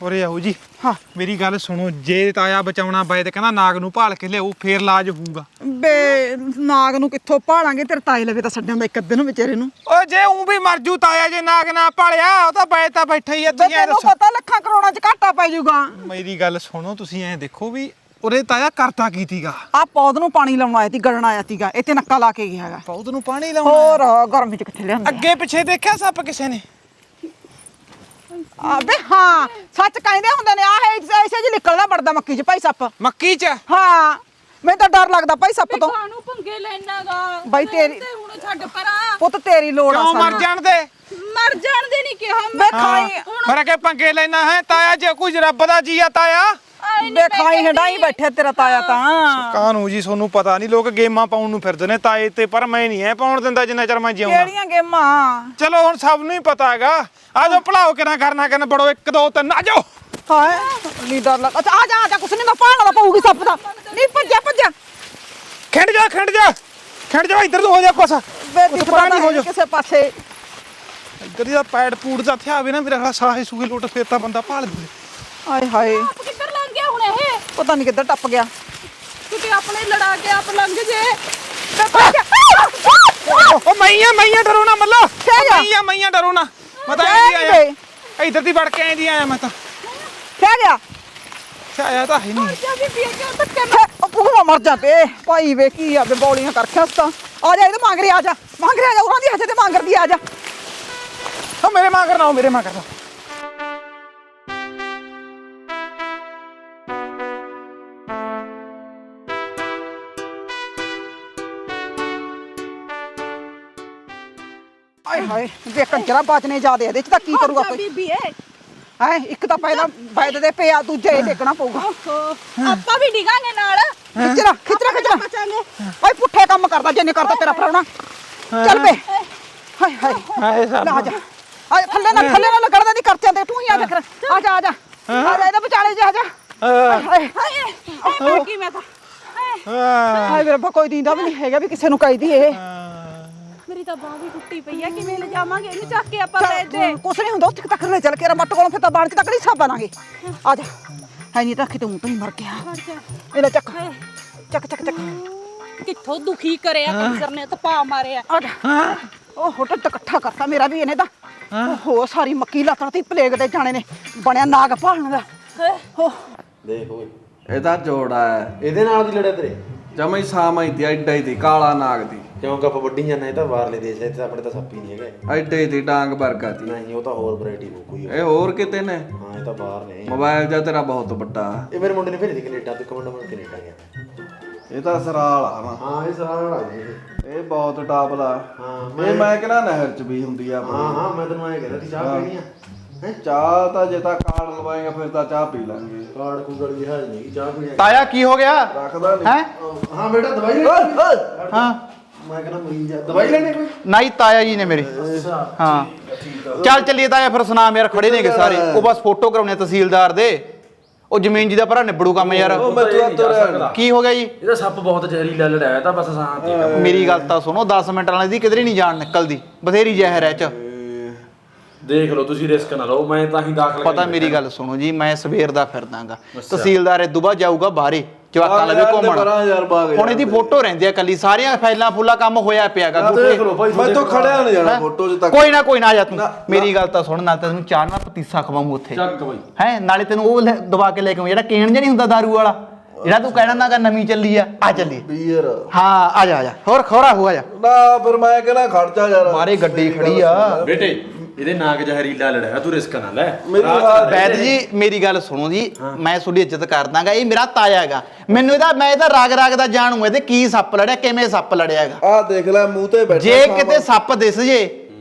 ਉਰੇ ਆਓ ਜੀ। ਹਾਂ। ਮੇਰੀ ਗੱਲ ਸੁਣੋ ਜੇ ਤਾਇਆ ਬਚਾਉਣਾ ਪਏ ਤੇ ਕਹਿੰਦਾ ਨਾਗ ਨੂੰ ਭਾਲ ਕੇ ਲਿਆਓ ਫੇਰ ਲਾਜ ਹੋਊਗਾ। ਬੇ ਨਾਗ ਨੂੰ ਕਿੱਥੋਂ ਭਾਲਾਂਗੇ? ਤੇਰੇ ਤਾਏ ਲਵੇ ਤਾਂ ਛੱਡਿਆਂ ਦਾ ਇੱਕ ਅੱਧੇ ਨੂੰ ਵਿਚਾਰੇ ਨੂੰ। ਓ ਜੇ ਉਂ ਵੀ ਮਰ ਜੂ ਤਾਇਆ ਜੇ ਨਾਗ ਨਾ ਭਾਲਿਆ ਉਹ ਤਾਂ ਬੈ ਤਾਂ ਬੈਠਾ ਹੀ ਅੱਧੀਆਂ ਤੈਨੂੰ ਦੱਸੋ। ਪਤਾ ਲੱਖਾਂ ਕਰੋੜਾਂ ਚ ਘਾਟਾ ਪੈ ਜਾਊਗਾ। ਮੇਰੀ ਗੱਲ ਸੁਣੋ ਤੁਸੀਂ ਐਂ ਦੇਖੋ ਵੀ ਉਰੇ ਤਾਇਆ ਕਰਤਾ ਕੀਤੀਗਾ ਆ ਪੌਦ ਨੂੰ ਪਾਣੀ ਲਾਉਣ ਆਇਆ ਤੀ ਗੜਨ ਆਇਆ ਤੀਗਾ ਇੱਥੇ ਨੱਕਾ ਲਾ ਕੇ ਗਿਆ ਹੈਗਾ। ਪੌਦ ਨੂੰ ਪਾਣੀ ਲਾਉਣਾ ਹੋਰ ਗਰਮੀ ਚ ਕਿੱਥੇ ਲਿਆਂਦੇ? ਅੱਗੇ ਪਿੱਛੇ ਦੇਖਿਆ ਸੱਪ ਕਿਸੇ ਨੇ? ਆ ਬੇ ਹਾਂ ਸੱਚ ਕਹਿੰਦੇ ਹੁੰਦੇ ਨੇ ਆ ਐਸੇ ਜੀ ਨਿਕਲਦਾ ਵੜਦਾ ਮੱਕੀ ਚ ਭਾਈ ਸੱਪ। ਮੱਕੀ 'ਚ? ਹਾਂ ਮੈਨੂੰ ਤਾਂ ਡਰ ਲੱਗਦਾ ਭਾਈ ਸੱਪ ਤੋਂ। ਕਾਨੂੰ ਭੰਗੇ ਲੈਣਾਗਾ? ਬਾਈ ਤੇਰੀ- ਤੇ ਹੁਣ ਛੱਡ ਪਰਾਂ। ਪੁੱਤ ਤੇਰੀ ਲੋੜ ਆ ਕਿਉਂ ਮਰ ਸਾਨੂੰ। ਜਾਣ ਦੇ? ਮਰ ਜਾਣ ਦੇ ਨਹੀਂ ਕਿਹਾ ਬੇ ਖਾਈ ਫਿਰ ਅੱਗੇ ਪੰਗੇ ਲੈਣਾ ਹੈ ਤਾਇਆ ਜੇ ਕੁਝ ਰੱਬ ਦਾ ਜੀ ਆ ਤਾਇਆ। ਬੇ ਖਾਈ ਹੰਡਾਈ ਬੈਠੇ ਤੇਰਾ ਤਾਇਆ ਤਾਂ। ਕਾਨੂੰ ਜੀ ਤੁਹਾਨੂੰ ਪਤਾ ਨਹੀਂ ਲੋਕ ਗੇਮਾਂ ਪਾਉਣ ਨੂੰ ਫਿਰਦੇ ਨੇ ਤਾਏ ਤੇ ਪਰ ਮੈਂ ਨਹੀਂ ਐ ਪਾਉਣ ਦਿੰਦਾ ਜਿੰਨਾ ਚਿਰ ਮੈਂ ਜਿਉਂਦਾ। ਕਿਹੜੀਆਂ ਗੇਮਾਂ? ਚਲੋ ਹੁਣ ਸਭ ਨੂੰ ਹੀ ਪਤਾ ਹੈਗਾ। ਆ ਜਾਓ ਭਲਾਓ ਕਿਨਾ ਕਰਨਾ ਕਿਨ ਬੜੋ 1 2 3 ਆ ਜਾਓ। ਹਾਏ ਨਹੀਂ ਡਰ ਲੱਗ ਅੱਛਾ ਆ ਜਾ ਆ ਜਾ ਕੁਛ ਨਹੀਂ ਮੈਂ ਪਾਣ ਵਾਲਾ ਪਊਗੀ ਸੱਪ ਦਾ। ਨਹੀਂ ਭੱਜਿਆ ਭੱਜਿਆ। ਖਿੰਡ ਜਾ ਖਿੰਡ ਜਾ। ਖਿੰਡ ਜਾ ਇੱਧਰ ਤੋਂ ਹੋ ਜਾ ਕੁਛ। ਉੱਥੇ ਦਿਖਦਾ ਪਾਣੀ ਹੋ ਜਾ ਕਿਸੇ ਪਾਸੇ। ਇੱਧਰ ਦਾ ਪੈੜ ਪੂੜ ਦਾ ਥਿਆ ਆਵੇ ਨਾ ਮੇਰਾ ਸਾਹੇ ਸੂਹੇ ਲੋਟ ਫੇਰ ਤਾਂ ਬੰਦਾ ਭਾਲ ਦੇ ਹਾਏ ਹਾਏ। ਆਪ ਕਿੱਧਰ ਲੰਘ ਗਿਆ ਹੁਣ ਇਹ? ਪਤਾ ਨਹੀਂ ਕਿੱਧਰ ਟੱਪ ਗਿਆ। ਕਿਤੇ ਆਪਣੇ ਲੜਾ ਕੇ ਆਪ ਲੰਘ ਜੇ। ਉਹ ਮਈਆਂ ਮਈਆਂ ਡਰੋ ਨਾ ਮੱਲਾ। ਕਿਆ ਜਾ? ਮਈਆਂ ਮਈਆਂ ਡਰੋ ਨਾ। ਮੈਂ ਤਾਂ ਐਂ ਦੀ ਆਇਆ। ਇੱਧਰ ਦੀ ਵੜ ਕੇ ਐਂ ਦੀ ਆਇਆ ਮੈਂ ਤਾਂ। ਕਿਆ ਗਿਆ ਇੱਥੇ ਆਇਆ ਤਾਂ ਹੈ ਨਹੀਂ ਜਾ ਵੀ ਪੀ ਕੇ ਧੱਕੇ ਹੈ, ਉਹ ਪੂਰਾ ਮਰ ਜਾ ਬੇ ਭਾਈ ਵੇ ਕੀ ਆ ਬੇ ਬੌਲੀਆਂ ਕਰ ਖਸਤਾ ਆ ਜਾ ਇਹਦੇ ਮੰਗਰੇ ਆ ਜਾ। ਮੰਗਰੇ ਆ ਜਾ ਉਹਨਾਂ ਦੀ ਹਜੇ ਤੇ ਮੰਗਰਦੀ ਆ ਜਾ। ਉਹ ਮੇਰੇ ਮਾਂ ਕਰਨਾ ਉਹ ਮੇਰੇ ਮਾਂ ਕਰਨਾ ਆਏ ਹਾਏ ਵੇ ਕੰਜਰਾ ਬਾਜਨੇ ਜਾਦੇ ਇਹਦੇ ਚ ਤਾਂ ਕੀ ਕਰੂਗਾ ਕੋਈ? ਬੀਬੀ ਏ ਹੈ ਇੱਕ ਤਾਂ ਪਹਿਲਾਂ ਬੈਦ ਦੇ ਪਿਆ ਦੂਜੇ ਇਹ ਦੇਖਣਾ ਪਊਗਾ। ਆਪਾਂ ਵੀ ਡਿਗਾਂਗੇ ਨਾਲ। ਖਿਚਰਾ ਖਿਚਰਾ ਖਿਚਰਾ ਬਚਾਂਗੇ ਓਏ ਪੁੱਠੇ ਕੰਮ ਕਰਦਾ ਜਿੰਨੇ ਕਰਦਾ ਤੇਰਾ ਪ੍ਰਾਹੁਣਾ ਚੱਲ ਬੇ ਹਾਏ ਹਾਏ। ਹਾਏ ਲੈ ਆ ਜਾ। ਆ ਜਾ, ਥੱਲੇ ਨਾ ਥੱਲੇ ਨਾ ਲੱਗਣ ਦੀ ਕਰਚਿਆਂ ਤੇ ਤੂੰ ਹੀ ਆ ਜਾ ਕਰ ਆ ਜਾ ਆ ਜਾ। ਆ ਜਾ ਇਹਦੇ ਵਿਚਾਲੇ ਜਾ ਆ ਜਾ। ਹਾਏ ਹਾਏ। ਹਾਏ ਕੀ ਮੈਂ ਤਾਂ। ਹਾਏ, ਹਾਏ ਮੇਰੇ ਕੋਈ ਦੀਂਦਾ ਵੀ ਨਹੀਂ ਹੈਗਾ ਵੀ ਕਿਸੇ ਨੂੰ ਕਹਿਦੀ ਇਹ ਮੇਰੀ ਤਾਂ ਬਾਹ ਵੀ ਟੁੱਟੀ ਪਈ ਆ ਕਿਵੇਂ ਲਿਜਾਵਾਂਗੇ? ਇਹਨੂੰ ਚੱਕ ਕੇ ਆਪਾਂ ਬੈਠ ਦੇ ਕੁਛ ਨਹੀਂ ਹੁੰਦਾ ਉੱਥੇ ਤੱਕ ਲੈ ਚੱਲ ਕੇ ਮੱਟ ਕੋਲੋਂ ਫਿਰ ਤਾਂ ਬਾਣ ਚ ਤੱਕ ਨਹੀਂ ਸਾਹ ਪਾਵਾਂਗੇ ਆ ਜਾ। ਹੈ ਨਹੀਂ ਤਾਂ ਕਿਤੇ ਊਂ ਤਾਂ ਹੀ ਮਰ ਗਿਆ। ਇਹ ਲੈ ਚੱਕ। ਚੱਕ ਚੱਕ ਚੱਕ। ਕਿੱਥੋਂ ਦੁਖੀ ਕਰਿਆ ਕੰਜਰ ਨੇ ਤਾਂ ਪਾ ਮਾਰਿਆ। ਆ ਜਾ। ਉਹ ਹੋਟਲ ਤੇ ਇਕੱਠਾ ਕਰਤਾ ਮੇਰਾ ਵੀ ਇਹਨੇ ਤਾਂ। ਹੋ। ਸਾਰੀ ਮੱਕੀ ਲਾਤਣ ਤੀ ਪਲੇਗ ਦੇ ਜਾਣੇ ਨੇ। ਬਣਿਆ ਨਾਗ ਭਾਲਣ ਦਾ। ਹੋ ਦੇਖ ਓਏ ਇਹਦਾ ਜੋੜਾ ਹੈ। ਇਹਦੇ ਨਾਲ ਦੀ ਲੜਿਆ ਤੇਰੇ? ਜਮਈ ਸਾਮਾਈ ਦੀ ਐਡਾ ਹੀ ਦੀ ਕਾਲਾ ਨਾਗ ਦੀ। ਕਿਉਂ ਗੱਪ ਵੱਢੀ ਜਾਂਦਾ ਇਹ ਤਾਂ ਬਾਹਰਲੇ ਦੇਸ਼ ਹੈ ਇੱਥੇ ਆਪਣੇ ਤਾਂ ਸੱਪ ਹੀ ਨਹੀਂ ਹੈਗਾ। ਐਡੇ ਹੀ ਦੀ ਡਾਂਗ ਵਰਗਾ ਦੀ। ਨਹੀਂ ਉਹ ਤਾਂ ਹੋਰ ਵੈਰਾਈਟੀ ਹੋ ਕੋਈ ਇਹ ਹੋਰ ਕਿਤੇ ਨੇ? ਹਾਂ ਇਹ ਤਾਂ ਬਾਹਰ ਨੇ। ਮੋਬਾਈਲ ਜਾਂ ਤੇਰਾ ਬਹੁਤ ਵੱਡਾ। ਇਹ ਮੇਰੇ ਮੁੰਡੇ ਨੇ ਭੇਜੀ ਸੀ ਕੈਨੇਡਾ ਤੋਂ ਕਮੰਡ ਮਨ ਕੈਨੇਡਾ ਗਿਆ। ਇਹ ਤਾਂ ਸਰਾਲ ਆ ਨਾ। ਹਾਂ ਇਹ ਸਾਰਾ ਵਾਲਾ ਜੀ। ਇਹ। ਬਹੁਤ ਟਾਪਲਾ ਹਾਂ ਇਹ ਮੈਂ ਕਿਹੜਾ ਨਹਿਰ ਚ ਵੀ ਹੁੰਦੀ ਆ ਹਾਂ ਹਾਂ ਮੈਂ ਤੈਨੂੰ ਐਂ ਕਹਿੰਦਾ ਤੀ ਚਾਹ ਪੀਣੀ ਆ? ਹੈ ਚਾਹ ਤਾਂ ਜੇ ਤਾਂ ਕਾਰਡ ਲਵਾਏਗਾ ਫਿਰ ਤਾਂ ਚਾਹ ਪੀ ਲਾਂਗੇ। ਕਾਰਡ ਕੂਗਲ ਦੀ ਹਾਲ ਨਹੀਂ ਚਾਹ ਪੀਣੀ ਤਾਇਆ ਕੀ ਹੋ ਗਿਆ? ਰੱਖਦਾ ਨਹੀਂ ਹੈ? ਹਾਂ ਬੇਟਾ ਦਵਾਈ ਲੈ ਹਾਂ। ਮੈਂ ਕਹਿੰਦਾ ਮਰੀਜ਼ ਆ। ਦਵਾਈ ਲੈਣੀ ਕੋਈ? ਨਹੀਂ ਤਾਇਆ ਜੀ ਨੇ ਮੇਰੇ। ਹਾਂ। ਚੱਲ ਚੱਲੀਏ ਤਾਇਆ ਫਿਰ ਸੁਨਾਮ ਯਾਰ ਖੜੇ ਨੇਗੇ ਸਾਰੇ। ਉਹ ਬਸ ਫੋਟੋ ਕਰਾਉਣੇ ਤਹਿਸੀਲਦਾਰ ਦੇ। ਉਹ ਜ਼ਮੀਨ ਜੀ ਦਾ ਭਰਾ ਨਿਬੜੂ ਕੰਮ ਯਾਰ। ਮੈਂ ਤੁਰਾ ਤੁਰਿਆ ਕੀ ਹੋ ਗਿਆ ਜੀ? ਇਹਦਾ ਸੱਪ ਬਹੁਤ ਜ਼ਹਿਰੀਲਾ ਲੜਾਇਆ ਤਾਂ ਬਸ ਸਾਹ ਤੇ ਮੇਰੀ ਗੱਲ ਤਾਂ ਸੁਣੋ 10 ਮਿੰਟ ਵਾਲੇ ਦੀ ਕਿਧਰੇ ਨਹੀਂ ਜਾਣ ਨਿਕਲਦੀ। ਬਥੇਰੀ ਜ਼ਹਿਰ ਐ ਚ। ਦੇਖ ਲਓ ਤੁਸੀਂ ਰਿਸਕ ਨਾ ਲਓ ਮੈਂ ਤਾਂ ਹੀ ਦਾਖਲ ਪਤਾ ਮੇਰੀ ਗੱਲ ਸੁਣੋ ਜੀ ਮੈਂ ਸਵੇਰ ਦਾ ਫਿਰਦਾਗਾ ਤਹਿਸੀਲਦਾਰ ਇਹ ਦੁਬਾ ਜਾਊਗਾ ਬਾਹਰੇ ਜਵਾਕਾਂ ਲਵੇ ਘੁੰਮਣ। 12000 ਬਾਗ ਹੁਣ ਇਹਦੀ ਫੋਟੋ ਰਹਿੰਦੀ ਆ ਕੱਲੀ ਸਾਰੀਆਂ ਫਾਈਲਾਂ ਫੁੱਲਾ ਕੰਮ ਹੋਇਆ ਪਿਆਗਾ ਦੇਖ ਲਓ ਭਾਈ ਮੈਂ ਤੋਂ ਖੜਿਆ ਨਹੀਂ ਜਾਣਾ ਫੋਟੋ 'ਚ ਤੱਕ। ਕੋਈ ਨਾ ਕੋਈ ਨਾ ਆ ਜਾ ਤੂੰ। ਮੇਰੀ ਗੱਲ ਤਾਂ ਸੁਣ ਨਾਲ ਤੈਨੂੰ ਚਾਹ ਨਾਲ ਪਤੀਸਾ ਖਵਾਉਂ ਉੱਥੇ। ਚੱਕ ਬਾਈ। ਹੈ? ਨਾਲੇ ਤੈਨੂੰ ਉਹ ਦਬਾ ਕੇ ਲੈ ਕੇ ਜਿਹੜਾ ਕੇਣ ਜਿਹਾ ਨਹੀਂ ਹੁੰਦਾ दारू ਵਾਲਾ ਜਿਹੜਾ ਤੂੰ ਕਹਿਣਾ ਨਾਗਾ ਨਵੀਂ ਚੱਲੀ ਆ ਆ ਚੱਲੀ। ਬੀਅਰ ਹਾਂ ਆ ਜਾ ਆ ਜਾ। ਹੋਰ ਖੋਰਾ ਹੋ ਆ ਜਾ। ਨਾ ਫਿਰ ਮੈਂ ਕਹਿੰਦਾ ਖੜ ਜਾ ਯਾਰ। ਮਾਰੇ ਗੱਡੀ ਖੜੀ ਆ। ਬੇਟੇ ਇਹਦੇ ਨਾਗ ਜ਼ਹਿਰੀਲਾ ਲੜਾਇਆ ਤੂੰ ਰਿਸਕ ਨਾ ਲੈ। ਵੈਦ ਜੀ ਮੇਰੀ ਗੱਲ ਸੁਣੋ ਜੀ ਮੈਂ ਤੁਹਾਡੀ ਇੱਜ਼ਤ ਕਰਦਾਗਾ ਇਹ ਮੇਰਾ ਤਾਇਆ ਹੈਗਾ। ਮੈਨੂੰ ਇਹਦਾ ਮੈਂ ਇਹਦਾ ਰਾਗ ਰਾਗ ਦਾ ਜਾਣੂ ਇਹਦੇ ਕੀ ਸੱਪ ਲੜਿਆ ਕਿਵੇਂ ਸੱਪ ਲੜਿਆ ਹੈਗਾ। ਆਹ ਦੇਖ ਲੈ ਮੂੰਹ ਤੇ ਬੈਠਾ ਜੇ। ਕਿਤੇ ਸੱਪ ਦਿਸ ਜੇ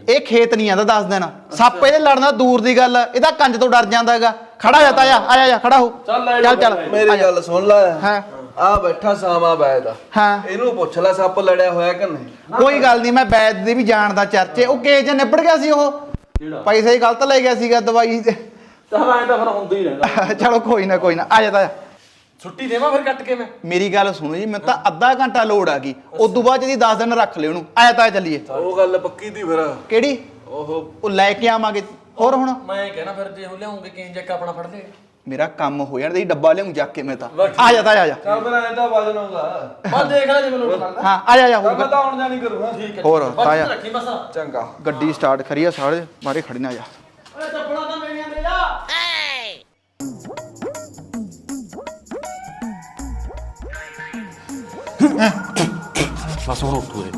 ਇਹ ਖੇਤ ਨਹੀਂ ਆਂਦਾ ਦੱਸ ਦੇਣਾ ਸੱਪ ਇਹਦੇ ਲੜਨਾ ਦੂਰ ਦੀ ਗੱਲ ਇਹਦਾ ਕੰਜ ਤੋਂ ਡਰ ਜਾਂਦਾ ਹੈਗਾ। ਖੜਾ ਜਾ ਤਾਇਆ ਆ ਜਾ ਜਾ ਖੜਾ ਹੋ। ਚੱਲ ਲੈ ਚੱਲ ਚੱਲ। ਮੇਰੀ ਗੱਲ ਸੁਣ ਲੈ। ਹਾਂ। ਆ ਬੈਠਾ ਸਾਵਾ ਬੈਦ ਹਾਂ। ਇਹਨੂੰ ਪੁੱਛ ਲੈ ਸੱਪ ਲੜਿਆ ਹੋਇਆ ਕਿ ਨਹੀਂ। ਕੋਈ ਗੱਲ ਨਹੀਂ ਮੈਂ ਬੈਦ ਦੀ ਵੀ ਜਾਣਦਾ ਚਰਚੇ। ਉਹ ਕੇਸ ਚ ਨਿਬੜ ਗਿਆ ਸੀ ਉਹ। ਪੈਸੇ ਹੀ ਗਲਤ ਲੈ ਗਿਆ ਸੀਗਾ ਦਵਾਈ ਤੇ। ਤਾਂ ਐਂ ਤਾਂ ਫਿਰ ਹੁੰਦਾ ਹੀ ਰਹਿੰਦਾ। ਚਲੋ ਕੋਈ ਨਾ ਕੋਈ ਨਾ। ਆ ਜਾ ਤਾਇਆ ਛੁੱਟੀ ਦੇਵਾਂ ਫਿਰ ਕੱਟ ਕੇ ਮੈਂ? ਮੇਰੀ ਗੱਲ ਸੁਣੋ ਜੀ ਮੈਨੂੰ ਤਾਂ ਅੱਧਾ ਘੰਟਾ ਲੋੜ ਆ ਗਈ। ਉਦੋਂ ਬਾਅਦ ਜੀ 10 ਦਿਨ ਰੱਖ ਲਿਓ ਉਹਨੂੰ। ਆਇਆ ਤਾਂ ਚੱਲੀਏ। ਉਹ ਗੱਲ ਪੱਕੀ ਦੀ ਫਿਰ। ਕਿਹੜੀ? ਉਹ ਉਹ ਲੈ ਕੇ ਆਵਾਂਗੇ। ਹੋਰ ਹੁਣ? ਮੈਂ ਕਹਿਣਾ ਫਿਰ ਜੇ ਉਹ ਲਿਆਉਂਗੇ ਕਿੰਜ ਜੱਕ ਆਪਣਾ ਫੜ ਲੈ ਮੇਰਾ ਕੰਮ ਹੋ ਜਾਣਾ ਤੇ ਡੱਬਾ ਲਿਆਉਂ ਜਾ ਕੇ ਮੈਂ ਤਾਂ। ਆ ਜਾ ਤਾਂ ਆ ਜਾ ਚੱਲ ਤਾਂ ਵਜਨ ਆਉਂਦਾ। ਮੈਂ ਦੇਖ ਲੈ ਜਿਵੇਂ ਲੋਟ ਲੱਗਦਾ ਹਾਂ ਆ ਜਾ ਆ ਜਾ ਮੈਂ ਤਾਂ ਆਉਣ ਜਾਣੀ ਕਰੂੰਗਾ। ਠੀਕ ਹੋਰ ਆ ਜਾ। ਰੱਖੀ ਬਸ ਚੰਗਾ। ਗੱਡੀ ਸਟਾਰਟ ਕਰੀਏ ਸਾਰੇ ਮਾਰੇ ਖੜੀ ਨਾ ਜਾ। ਓਏ ਚੱਪਣਾ ਤਾਂ ਮੇਰੀਆਂ ਦੇ ਜਾ। ਬਸ ਹੁਣ ਉੱਠੋ ਇਹ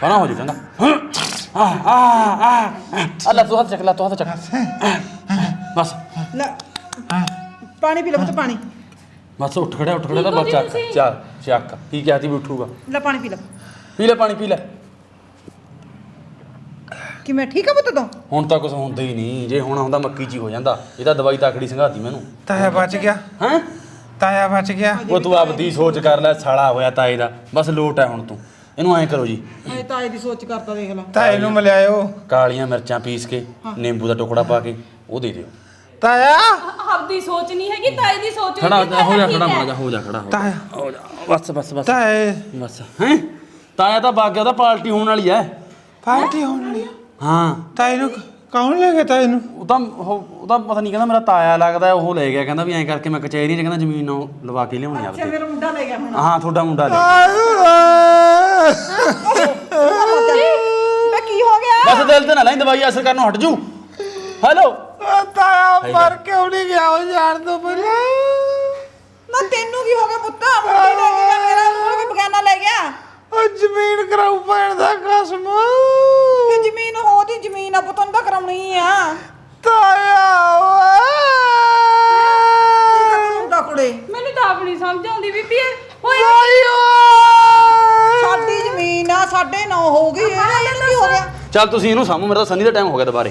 ਖਾਣਾ ਹੋ ਜਾਊਗਾ ਆ ਆ ਆ ਅੱਲਾ ਤੂੰ ਹੱਥ ਚੱਕ ਲੈ ਤੂੰ ਹੱਥ ਚੱਕ। ਬਸ। ਪਾਣੀ ਪੀ ਲੈ ਪੁੱਤ ਪਾਣੀ। ਬਸ ਉੱਠ ਖੜਿਆ ਉੱਠ ਖੜਿਆ ਤਾਂ ਬਸ ਚੱਕ। ਚੱਲ ਚੱਕ। ਕੀ ਕਿਹਾ ਸੀ ਵੀ ਉੱਠੂਗਾ? ਲੈ ਪਾਣੀ ਪੀ ਲੈ। ਪੀ ਲੈ ਪਾਣੀ ਪੀ ਲੈ। ਕਿਵੇਂ ਠੀਕ ਆ ਪੁੱਤ ਤੂੰ? ਹੁਣ ਤਾਂ ਕੁਝ ਹੁੰਦਾ ਹੀ ਨਹੀਂ। ਜੇ ਹੁਣ ਆਉਂਦਾ ਮੱਕੀ ਚ ਹੀ ਹੋ ਜਾਂਦਾ। ਇਹ ਤਾਂ ਦਵਾਈ ਤਾਕੜੀ ਸੰਘਾਤੀ ਮੈਨੂੰ। ਤਾਇਆ ਬਚ ਗਿਆ। ਹੈਂ? ਤਾਇਆ ਬਚ ਗਿਆ। ਉਹ ਤੂੰ ਆਪਦੀ ਸੋਚ ਕਰ ਲੈ ਸਾਲਾ ਹੋਇਆ ਤਾਏ ਦਾ। ਬਸ ਲੋਟ ਹੈ ਹੁਣ ਤੂੰ। ਇਹਨੂੰ ਐਂ ਕਰੋ ਜੀ। ਐ ਤਾਏ ਦੀ ਸੋਚ ਕਰਤਾ ਦੇਖ ਲੈ। ਤਾਏ ਨੂੰ ਮਿਲਿਆਇਓ ਕਾਲੀਆਂ ਮਿਰਚਾਂ ਪੀਸ ਕੇ ਨਿੰਬੂ ਦਾ ਟੁਕੜਾ ਪਾ ਕੇ ਉਹ ਦੇ ਦਿਓ। ਤਾਇਆ? ਆਪਦੀ ਸੋਚ ਨਹੀਂ ਹੈਗੀ ਤਾਏ ਦੀ ਸੋਚ ਖੜਾ ਹੋ ਜਾ ਠੀਕ ਖੜਾ ਹੈ। ਹੋ। ਜਾ ਹੋ ਜਾ ਖੜਾ ਹੋ ਜਾ। ਤਾਇਆ। ਹੋ ਜਾ ਬਸ ਬਸ ਬਸ। ਤਾਏ। ਬਸ ਹੈ? ਤਾਇਆ ਤਾਂ ਬਾਗ ਗਿਆ ਉਹਦਾ ਪਾਰਟੀ ਹੋਣ ਵਾਲੀ ਐ। ਪਾਰਟੀ ਹੋਣ ਵਾਲੀ ਹਾਂ। ਤਾਏ ਨੂੰ ਕੌਣ ਲੈ ਗਿਆ ਤਾਏ ਨੂੰ? ਉਹ ਤਾਂ ਉਹ ਉਹਦਾ ਪਤਾ ਨਹੀਂ ਕਹਿੰਦਾ ਮੇਰਾ ਤਾਇਆ ਲੱਗਦਾ ਉਹ ਲੈ ਗਿਆ ਕਹਿੰਦਾ ਵੀ ਐਂ ਕਰਕੇ ਮੈਂ ਕਚਹਿਰੀ 'ਚ ਕਹਿੰਦਾ ਜ਼ਮੀਨ ਨੂੰ ਲਵਾ ਕੇ ਲਿਆਉਣੀ ਆਪਦੇ। ਮੇਰਾ ਮੁੰਡਾ ਲੈ ਗਿਆ ਹੁਣ। ਹਾਂ ਤੁਹਾਡਾ ਮੁੰਡਾ ਲੈ ਬੇ ਕੀ ਹੋ ਗਿਆ? ਬਸ ਦਿਲ ਤੇ ਨਾ ਲੈ ਦਵਾਈ ਅਸਰ ਕਰਨੋਂ ਹਟ ਜੂ। ਹੈਲੋ ਤਾਇਆ ਮਰ ਕਿਉਂ ਨਹੀਂ ਗਿਆ ਉਹ ਜਾਣ ਤੋਂ ਪਹਿਲਾਂ। ਨਾ ਤੈਨੂੰ ਕੀ ਹੋ ਗਿਆ ਪੁੱਤ? ਮੁੰਡਾ ਲੈ ਗਿਆ ਮੇਰਾ ਮੁੰਡਾ ਕੋਈ ਬਗਾਨਾ ਲੈ ਗਿਆ। ਉਹ ਜ਼ਮੀਨ ਕਰਾਉ ਪੈਣ ਦਾ ਕਸਮ ਤੇ ਜ਼ਮੀਨ ਉਹਦੀ ਜ਼ਮੀਨ ਆ ਪੁੱਤ ਨੂੰ ਤਾਂ ਕਰਾਉਣੀ ਆ। ਤਾਇਆ ਓਏ। ਮੁੰਡਾ ਕੁੜੇ? ਮੈਨੂੰ ਤਾਂ ਆਪਣੀ ਸਮਝ ਆਉਂਦੀ ਬੀਬੀ ਇਹ ਓਏ। ਤਾਇਆ ਸਾਡੀ ਜ਼ਮੀਨ ਆ ਸਾਡੇ ਨਾਂ ਹੋ ਗਈ ਇਹਦਾ ਇਹਨੂੰ ਕੀ ਹੋ ਗਿਆ? ਚੱਲ ਤੁਸੀਂ ਇਹਨੂੰ ਸਾਂਭੋ ਮੇਰਾ ਤਾਂ ਸੰਨੀ ਦਾ ਟਾਈਮ ਹੋ ਗਿਆ ਦੁਬਾਰੇ।